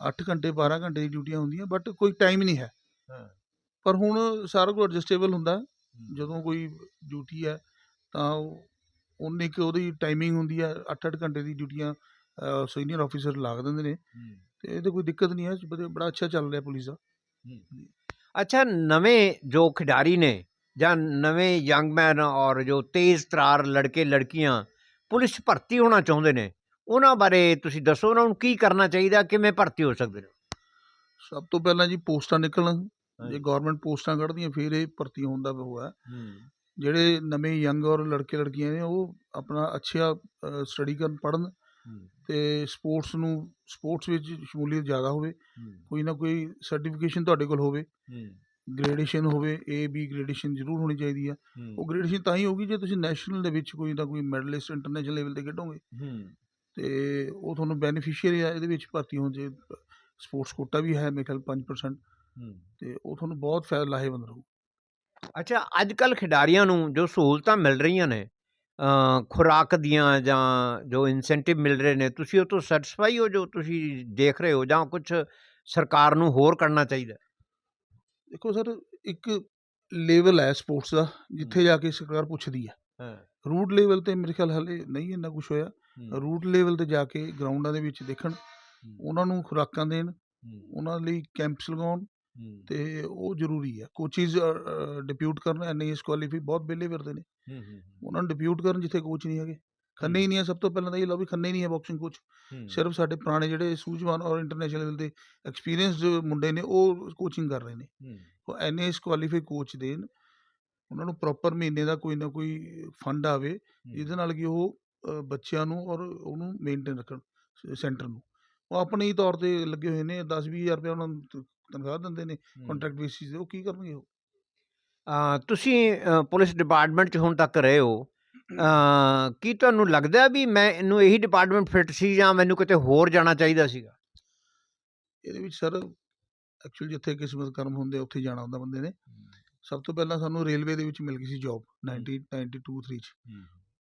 8 ਘੰਟੇ 12 ਘੰਟੇ ਦੀ ਡਿਊਟੀਆਂ ਹੁੰਦੀਆਂ ਬਟ ਕੋਈ ਟਾਈਮ ਨਹੀਂ ਹੈ। ਹਾਂ। ਪਰ ਹੁਣ ਸਾਰਾ ਕੁਝ ਐਡਜਸਟੇਬਲ ਹੁੰਦਾ। ਜਦੋਂ ਕੋਈ ਡਿਊਟੀ ਹੈ ਤਾਂ ਉਹ ਉਨੀ ਕੁ ਉਹਦੀ ਟਾਈਮਿੰਗ ਹੁੰਦੀ ਹੈ। 8-8 ਘੰਟੇ ਦੀ ਡਿਊਟੀਆਂ ਸੀਨੀਅਰ ਆਫੀਸਰ ਲਾਗ ਦਿੰਦੇ ਨੇ। ਤੇ ਇਹਦੇ ਕੋਈ ਦਿੱਕਤ ਨਹੀਂ ਹੈ ਬੜੇ- ਬੜਾ ਅੱਛਾ ਚੱਲ ਰਿਹਾ ਪੁਲਿਸ ਦਾ। ਅੱਛਾ ਨਵੇਂ ਜੋ ਖਿਡਾਰੀ ਨੇ ਜਾਂ ਨਵੇਂ ਯੰਗਮੈਨ ਔਰ ਜੋ ਤੇਜ਼ ਤਰਾਰ ਲੜਕੇ ਲੜਕੀਆਂ ਪੁਲਿਸ 'ਚ ਭਰਤੀ ਹੋਣਾ ਚਾਹੁੰਦੇ ਨੇ ਉਹਨਾਂ ਬਾਰੇ ਤੁਸੀਂ ਦੱਸੋ ਉਹਨਾਂ ਨੂੰ ਕੀ ਕਰਨਾ ਚਾਹੀਦਾ ਕਿਵੇਂ ਭਰਤੀ ਹੋ ਸਕਦੇ ਨੇ? ਸਭ ਤੋਂ ਪਹਿਲਾਂ ਜੀ ਪੋਸਟਾਂ ਨਿਕਲਣ ਜੇ। ਗਵਰਨਮੈਂਟ ਪੋਸਟਾਂ ਕੱਢਦੀਆਂ ਫਿਰ ਇਹ ਭਰਤੀ ਹੋਣ ਦਾ ਹੋਇਆ ਜਿਹੜੇ ਨਵੇਂ ਯੰਗ ਔਰ ਲੜਕੇ ਲੜਕੀਆਂ ਨੇ ਉਹ ਆਪਣਾ ਅੱਛਾ ਸਟੱਡੀ ਕਰਨ ਪੜ੍ਹਨ। ਤੇ ਸਪੋਰਟਸ ਨੂੰ ਸਪੋਰਟਸ ਵਿੱਚ ਸ਼ਮੂਲੀਅਤ ਜ਼ਿਆਦਾ ਹੋਵੇ ਕੋਈ ਨਾ ਕੋਈ ਸਰਟੀਫਿਕੇਸ਼ਨ ਤੁਹਾਡੇ ਕੋਲ ਹੋਵੇ ਗ੍ਰੇਡੇਸ਼ਨ ਹੋਵੇ ਏ ਬੀ ਗ੍ਰੇਡੇਸ਼ਨ ਜ਼ਰੂਰ ਹੋਣੀ ਚਾਹੀਦੀ ਆ। ਉਹ ਗ੍ਰੇਡੇਸ਼ਨ ਤਾਂ ਹੀ ਹੋਊਗੀ ਜੇ ਤੁਸੀਂ ਨੈਸ਼ਨਲ ਦੇ ਵਿੱਚ ਕੋਈ ਨਾ ਕੋਈ ਮੈਡਲਿਸਟ ਇੰਟਰਨੈਸ਼ਨਲ ਲੈਵਲ ਤੇ ਖੇਡੋਗੇ। ਤੇ ਉਹ ਤੁਹਾਨੂੰ ਬੈਨੀਫੀਸ਼ੀਅਰੀ ਆ ਇਹਦੇ ਵਿੱਚ ਭਰਤੀ ਹੋਣ ਜੇ ਸਪੋਰਟਸ ਕੋਟਾ ਵੀ ਹੈ ਮੇਰੇ ਖਿਆਲ 5% ਤੇ ਉਹ ਤੁਹਾਨੂੰ ਬਹੁਤ ਫਾਇਦਾ ਲਾਹੇਵੰਦ ਰਹੂ। ਅੱਛਾ ਅੱਜ ਕੱਲ ਖਿਡਾਰੀਆਂ ਨੂੰ ਜੋ ਸਹੂਲਤਾਂ ਮਿਲ ਰਹੀਆਂ ਨੇ ਖੁਰਾਕ ਦੀਆਂ ਜਾਂ ਜੋ ਇਨਸੈਂਟਿਵ ਮਿਲ ਰਹੇ ਨੇ ਤੁਸੀਂ ਉਹ ਤੋਂ ਸੈਟੀਸਫਾਈ ਹੋ ਜੋ? ਤੁਸੀਂ ਦੇਖ ਰਹੇ ਹੋ ਜਾਂ ਕੁਝ ਸਰਕਾਰ ਨੂੰ ਹੋਰ ਕਰਨਾ ਚਾਹੀਦਾ? ਦੇਖੋ ਸਰ ਇੱਕ ਲੈਵਲ ਹੈ ਸਪੋਰਟਸ ਦਾ ਜਿੱਥੇ ਜਾ ਕੇ ਸਰਕਾਰ ਪੁੱਛਦੀ ਹੈ। ਹਾਂ। ਰੂਟ ਲੈਵਲ ਤੇ ਮੇਰੇ ਖਿਆਲ ਹਲੇ ਨਹੀਂ ਇੰਨਾ ਕੁਝ ਹੋਇਆ। ਰੂਟ ਲੈਵਲ ਤੇ ਜਾ ਕੇ ਗਰਾਊਂਡਾਂ ਦੇ ਵਿੱਚ ਦੇਖਣ ਉਹਨਾਂ ਨੂੰ ਖੁਰਾਕਾਂ ਦੇਣ ਉਹਨਾਂ ਲਈ ਕੈਂਪਸ ਲਗਾਉਣ ਤੇ ਉਹ ਜ਼ਰੂਰੀ ਹੈ। ਕੋਚਿਸ ਡਿਪਿਊਟ ਕਰਨ ਐਨਆਈਐਸ ਕੁਆਲੀਫਾਈ ਬਹੁਤ ਵਿਹਲੇ ਫਿਰਦੇ ਨੇ। ਉਹਨਾਂ ਨੂੰ ਡਿਪਿਊਟ ਕਰਨ ਜਿੱਥੇ ਕੋਚ ਨਹੀਂ ਹੈਗੇ। ਖੰਨੇ ਹੀ ਨਹੀਂ ਹੈ ਸਭ ਤੋਂ ਪਹਿਲਾਂ ਤਾਂ ਇਹ ਲਓ ਵੀ ਖੰਨੇ ਹੀ ਨਹੀਂ ਹੈ ਬਾਕਸਿੰਗ ਕੋਚ ਸਿਰਫ ਸਾਡੇ ਪੁਰਾਣੇ ਜਿਹੜੇ ਸੂਝਵਾਨ ਔਰ ਇੰਟਰਨੈਸ਼ਨਲ ਲੈਵਲ ਦੇ ਐਕਸਪੀਰੀਅੰਸਡ ਮੁੰਡੇ ਨੇ ਉਹ ਕੋਚਿੰਗ ਕਰ ਰਹੇ ਨੇ। ਉਹ ਐਨਆਈਐਸ ਕੁਆਲੀਫਾਈ ਕੋਚ ਦੇਣ ਉਹਨਾਂ ਨੂੰ ਪ੍ਰੋਪਰ ਮਹੀਨੇ ਦਾ ਕੋਈ ਨਾ ਕੋਈ ਫੰਡ ਆਵੇ ਜਿਹਦੇ ਨਾਲ ਕਿ ਉਹ ਬੱਚਿਆਂ ਨੂੰ ਔਰ ਉਹਨੂੰ ਮੇਨਟੇਨ ਰੱਖਣ ਸੈਂਟਰ ਨੂੰ। ਉਹ ਆਪਣੇ ਹੀ ਤੌਰ ਤੇ ਲੱਗੇ ਹੋਏ ਨੇ 10 ਹਜ਼ਾਰ ਰੁਪਏ ਉਹਨਾਂ ਨੂੰ ਤਨਖਾਹ ਦਿੰਦੇ ਨੇ ਕੰਟਰੈਕਟ ਬੇਸਿਸ ਤੇ ਉਹ ਕੀ ਕਰਨਗੇ ਉਹ? ਤੁਸੀਂ ਪੁਲਿਸ ਡਿਪਾਰਟਮੈਂਟ 'ਚ ਹੁਣ ਤੱਕ ਰਹੇ ਹੋ ਕੀ ਤੁਹਾਨੂੰ ਲੱਗਦਾ ਵੀ ਮੈਂ ਇਹਨੂੰ ਇਹੀ ਡਿਪਾਰਟਮੈਂਟ ਫਿੱਟ ਸੀ ਜਾਂ ਮੈਨੂੰ ਕਿਤੇ ਹੋਰ ਜਾਣਾ ਚਾਹੀਦਾ ਸੀਗਾ? ਇਹਦੇ ਵਿੱਚ ਸਰ ਐਕਚੁਅਲ ਜਿੱਥੇ ਕਿਸਮਤ ਕਰਮ ਹੁੰਦੇ ਉੱਥੇ ਜਾਣਾ ਹੁੰਦਾ ਬੰਦੇ ਨੇ। ਸਭ ਤੋਂ ਪਹਿਲਾਂ ਸਾਨੂੰ ਰੇਲਵੇ ਦੇ ਵਿੱਚ ਮਿਲ ਗਈ ਸੀ ਜੌਬ 1992 3 ਚ।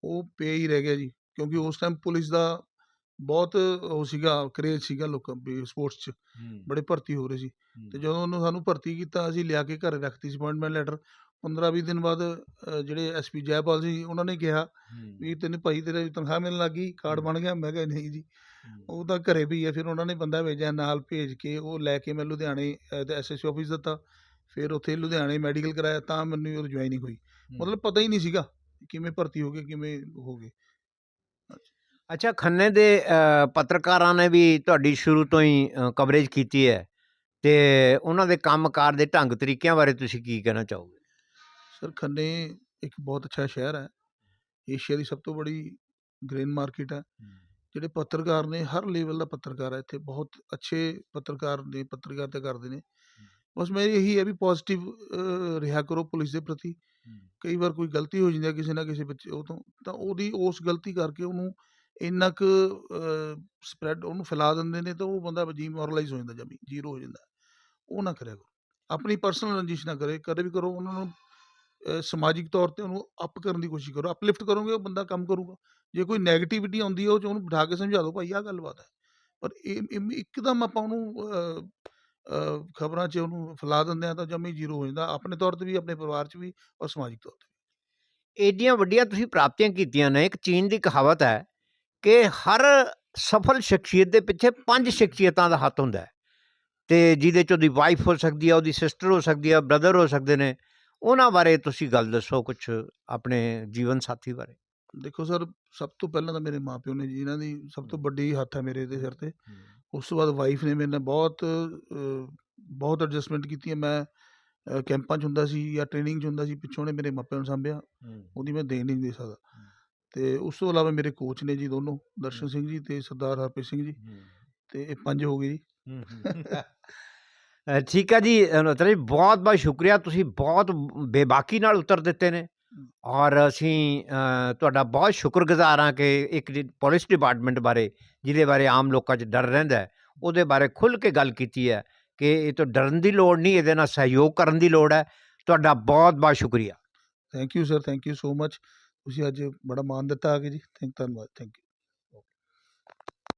ਉਹ ਪੇ ਹੀ ਰਹਿ ਗਿਆ ਜੀ ਕਿਉਂਕਿ ਉਸ ਟਾਈਮ ਪੁਲਿਸ ਦਾ ਬਹੁਤ ਉਹ ਸੀਗਾ ਕਰੇਜ਼ ਸੀਗਾ ਲੋਕਾਂ ਵੀ ਸਪੋਰਟਸ 'ਚ ਬੜੇ ਭਰਤੀ ਹੋ ਰਹੇ ਸੀ। ਤੇ ਜਦੋਂ ਉਹਨੂੰ ਸਾਨੂੰ ਭਰਤੀ ਕੀਤਾ ਅਸੀਂ ਲਿਆ ਕੇ ਘਰੇ ਰੱਖਤੀ ਸੀ ਅਪਾਇੰਟਮੈਂਟ ਲੈਟਰ 15-20 ਦਿਨ ਬਾਅਦ ਅ, ਜਿਹੜੇ ਐਸਪੀ ਜੈਪਾਲ ਸੀ ਉਹਨਾਂ ਨੇ ਕਿਹਾ ਵੀ ਤੈਨੂੰ ਭਾਈ ਤੇਰੇ ਤਨਖਾਹ ਮਿਲਣ ਲੱਗੀ ਕਾਰਡ ਬਣ ਗਿਆ। ਮੈਂ ਕਿਹਾ ਨਹੀਂ ਜੀ। ਉਹ ਤਾਂ ਘਰੇ ਵੀ ਹੈ ਫਿਰ ਉਹਨਾਂ ਨੇ ਬੰਦਾ ਭੇਜਿਆ ਨਾਲ ਭੇਜ ਕੇ ਉਹ ਲੈ ਕੇ ਮੈਂ ਲੁਧਿਆਣੇ ਐਸਐਸਸੀ ਆਫਿਸ ਦਿੱਤਾ। ਫਿਰ ਉੱਥੇ ਲੁਧਿਆਣੇ ਮੈਡੀਕਲ ਕਰਾਇਆ ਤਾਂ ਮੈਨੂੰ ਉਹ ਜੁਆਇਨਿੰਗ ਹੋਈ। ਮਤਲਬ ਪਤਾ ਹੀ ਨਹੀਂ ਸੀਗਾ ਕਿਵੇਂ ਭਰਤੀ ਹੋ ਗਏ ਕਿਵੇਂ ਹੋ ਗਏ। ਅੱਛਾ ਖੰਨੇ ਦੇ ਪੱਤਰਕਾਰਾਂ ਨੇ ਵੀ ਤੁਹਾਡੀ ਸ਼ੁਰੂ ਤੋਂ ਹੀ ਕਵਰੇਜ ਕੀਤੀ ਹੈ ਤੇ ਉਹਨਾਂ ਦੇ ਕੰਮਕਾਰ ਦੇ ਢੰਗ ਤਰੀਕਿਆਂ ਬਾਰੇ ਤੁਸੀਂ ਕੀ ਕਹਿਣਾ ਚਾਹੋਗੇ? ਸਰ ਖੰਨੇ ਇੱਕ ਬਹੁਤ ਅੱਛਾ ਸ਼ਹਿਰ ਹੈ। ਏਸ਼ੀਆ ਦੀ ਸਭ ਤੋਂ ਬੜੀ ਗ੍ਰੇਨ ਮਾਰਕੀਟ ਹੈ। ਜਿਹੜੇ ਪੱਤਰਕਾਰ ਨੇ ਹਰ ਲੈਵਲ ਦਾ ਪੱਤਰਕਾਰ ਹੈ ਇੱਥੇ। ਬਹੁਤ ਅੱਛੇ ਪੱਤਰਕਾਰ ਨੇ ਪੱਤਰਕਾਰਿਤਾ ਕਰਦੇ ਨੇ। ਬਸ ਮੇਰੀ ਇਹੀ ਹੈ ਵੀ ਪੋਜ਼ਿਟਿਵ ਰਿਹਾ ਕਰੋ ਪੁਲਿਸ ਦੇ ਪ੍ਰਤੀ। ਕਈ ਵਾਰ ਕੋਈ ਗਲਤੀ ਹੋ ਜਾਂਦੀ ਹੈ ਕਿਸੇ ਨਾ ਕਿਸੇ ਬੱਚੇ ਉਹ ਤੋਂ ਤਾਂ ਉਹਦੀ ਉਸ ਗਲਤੀ ਕਰਕੇ ਉਹਨੂੰ ਇੰਨਾ ਕੁ ਸਪਰੈਡ ਉਹਨੂੰ ਫੈਲਾ ਦਿੰਦੇ ਨੇ ਤਾਂ ਉਹ ਬੰਦਾ ਜੀ ਮੋਰਲਾਈਜ਼ ਹੋ ਜਾਂਦਾ ਜਮੀ, ਜ਼ੀਰੋ ਹੋ ਜਾਂਦਾ। ਉਹ ਨਾ ਕਰਿਆ ਕਰੋ। ਆਪਣੀ ਪਰਸਨਲ ਰੰਜਿਸ਼ ਨਾ ਕਰੇ, ਕਦੇ ਵੀ ਕਰੋ, ਉਹਨਾਂ ਨੂੰ ਸਮਾਜਿਕ ਤੌਰ ਤੇ ਉਹਨੂੰ ਅਪ ਕਰਨ ਦੀ ਕੋਸ਼ਿਸ਼ ਕਰੋ। ਅਪਲਿਫਟ ਕਰੋਗੇ, ਉਹ ਬੰਦਾ ਕੰਮ ਕਰੂਗਾ। ਜੇ ਕੋਈ ਨੈਗੇਟਿਵਿਟੀ ਆਉਂਦੀ ਹੈ, ਉਹ 'ਚ ਉਹਨੂੰ ਬਿਠਾ ਕੇ ਸਮਝਾ ਦਿਓ, ਭਾਈ, ਆਹ ਗੱਲਬਾਤ ਹੈ। ਪਰ ਇਹ ਇਹ ਇੱਕਦਮ ਆਪਾਂ ਉਹਨੂੰ ਖਬਰਾਂ 'ਚ ਉਹਨੂੰ ਫੈਲਾ ਦਿੰਦੇ ਆ ਤਾਂ ਜਮੀ ਜ਼ੀਰੋ ਹੋ ਜਾਂਦਾ। ਆਪਣੇ ਤੌਰ ਤੇ ਵੀ, ਆਪਣੇ ਪਰਿਵਾਰ 'ਚ ਵੀ ਔਰ ਸਮਾਜਿਕ ਤੌਰ ਤੇ ਏਡੀਆਂ ਵੱਡੀਆਂ ਤੁਸੀਂ ਪ੍ਰਾਪਤੀਆਂ ਕੀਤੀਆਂ ਨੇ। ਇੱਕ ਚੀਨ ਦੀ ਕਹਾਵਤ ਹੈ ਕਿ ਹਰ ਸਫਲ ਸ਼ਖਸੀਅਤ ਦੇ ਪਿੱਛੇ ਪੰਜ ਸ਼ਖਸੀਅਤਾਂ ਦਾ ਹੱਥ ਹੁੰਦਾ ਤੇ ਜਿਹਦੇ ਚ ਉਹਦੀ ਵਾਈਫ ਹੋ ਸਕਦੀ ਹੈ ਉਹਦੀ ਸਿਸਟਰ ਹੋ ਸਕਦੀ ਹੈ ਬ੍ਰਦਰ ਹੋ ਸਕਦੇ ਨੇ ਉਹਨਾਂ ਬਾਰੇ ਤੁਸੀਂ ਗੱਲ ਦੱਸੋ ਕੁਝ ਆਪਣੇ ਜੀਵਨ ਸਾਥੀ ਬਾਰੇ। ਦੇਖੋ ਸਰ ਸਭ ਤੋਂ ਪਹਿਲਾਂ ਤਾਂ ਮੇਰੇ ਮਾਪਿਓ ਨੇ ਜੀ ਇਹਨਾਂ ਦੀ ਸਭ ਤੋਂ ਵੱਡੀ ਹੱਥ ਹੈ ਮੇਰੇ ਦੇ ਸਿਰ ਤੇ। ਉਸ ਤੋਂ ਬਾਅਦ ਵਾਈਫ ਨੇ ਮੇਰੇ ਨਾਲ ਬਹੁਤ ਬਹੁਤ ਐਡਜਸਟਮੈਂਟ ਕੀਤੀ ਹੈ। ਮੈਂ ਕੈਂਪਾਂ 'ਚ ਹੁੰਦਾ ਸੀ ਜਾਂ ਟ੍ਰੇਨਿੰਗ 'ਚ ਹੁੰਦਾ ਸੀ ਪਿੱਛੋਂ ਨੇ ਮੇਰੇ ਮਾਪਿਆਂ ਨੂੰ ਸਾਂਭਿਆ। ਉਹਦੀ ਮੈਂ ਦੇਣ ਨਹੀਂ ਦੇ ਸਕਦਾ। ਤੇ ਉਸ ਤੋਂ ਇਲਾਵਾ ਮੇਰੇ ਕੋਚ ਨੇ ਜੀ ਦੋਨੋਂ ਦਰਸ਼ਨ ਸਿੰਘ ਜੀ ਤੇ ਸਰਦਾਰ ਹਰਪ੍ਰੀਤ ਸਿੰਘ ਜੀ ਤੇ ਇਹ ਪੰਜ ਹੋ ਗਏ ਜੀ। ਠੀਕ ਹੈ ਜੀ ਨਤਰਾ ਜੀ ਬਹੁਤ ਬਹੁਤ ਸ਼ੁਕਰੀਆ ਤੁਸੀਂ ਬਹੁਤ ਬੇਬਾਕੀ ਨਾਲ ਉੱਤਰ ਦਿੱਤੇ ਨੇ ਔਰ ਅਸੀਂ ਤੁਹਾਡਾ ਬਹੁਤ ਸ਼ੁਕਰਗੁਜ਼ਾਰ ਹਾਂ ਕਿ ਇੱਕ ਪੁਲਿਸ ਡਿਪਾਰਟਮੈਂਟ ਬਾਰੇ ਜਿਹਦੇ ਬਾਰੇ ਆਮ ਲੋਕਾਂ 'ਚ ਡਰ ਰਹਿੰਦਾ ਹੈ ਉਹਦੇ ਬਾਰੇ ਖੁੱਲ੍ਹ ਕੇ ਗੱਲ ਕੀਤੀ ਹੈ ਕਿ ਇਹ ਤੋਂ ਡਰਨ ਦੀ ਲੋੜ ਨਹੀਂ ਇਹਦੇ ਨਾਲ ਸਹਿਯੋਗ ਕਰਨ ਦੀ ਲੋੜ ਹੈ। ਤੁਹਾਡਾ ਬਹੁਤ ਬਹੁਤ ਸ਼ੁਕਰੀਆ। Thank you sir thank you so much ਤੁਸੀਂ ਅੱਜ ਬੜਾ ਮਾਣ ਦਿੱਤਾ ਆ ਕੇ ਜੀ। ਥੈਂਕ ਧੰਨਵਾਦ। Thank you.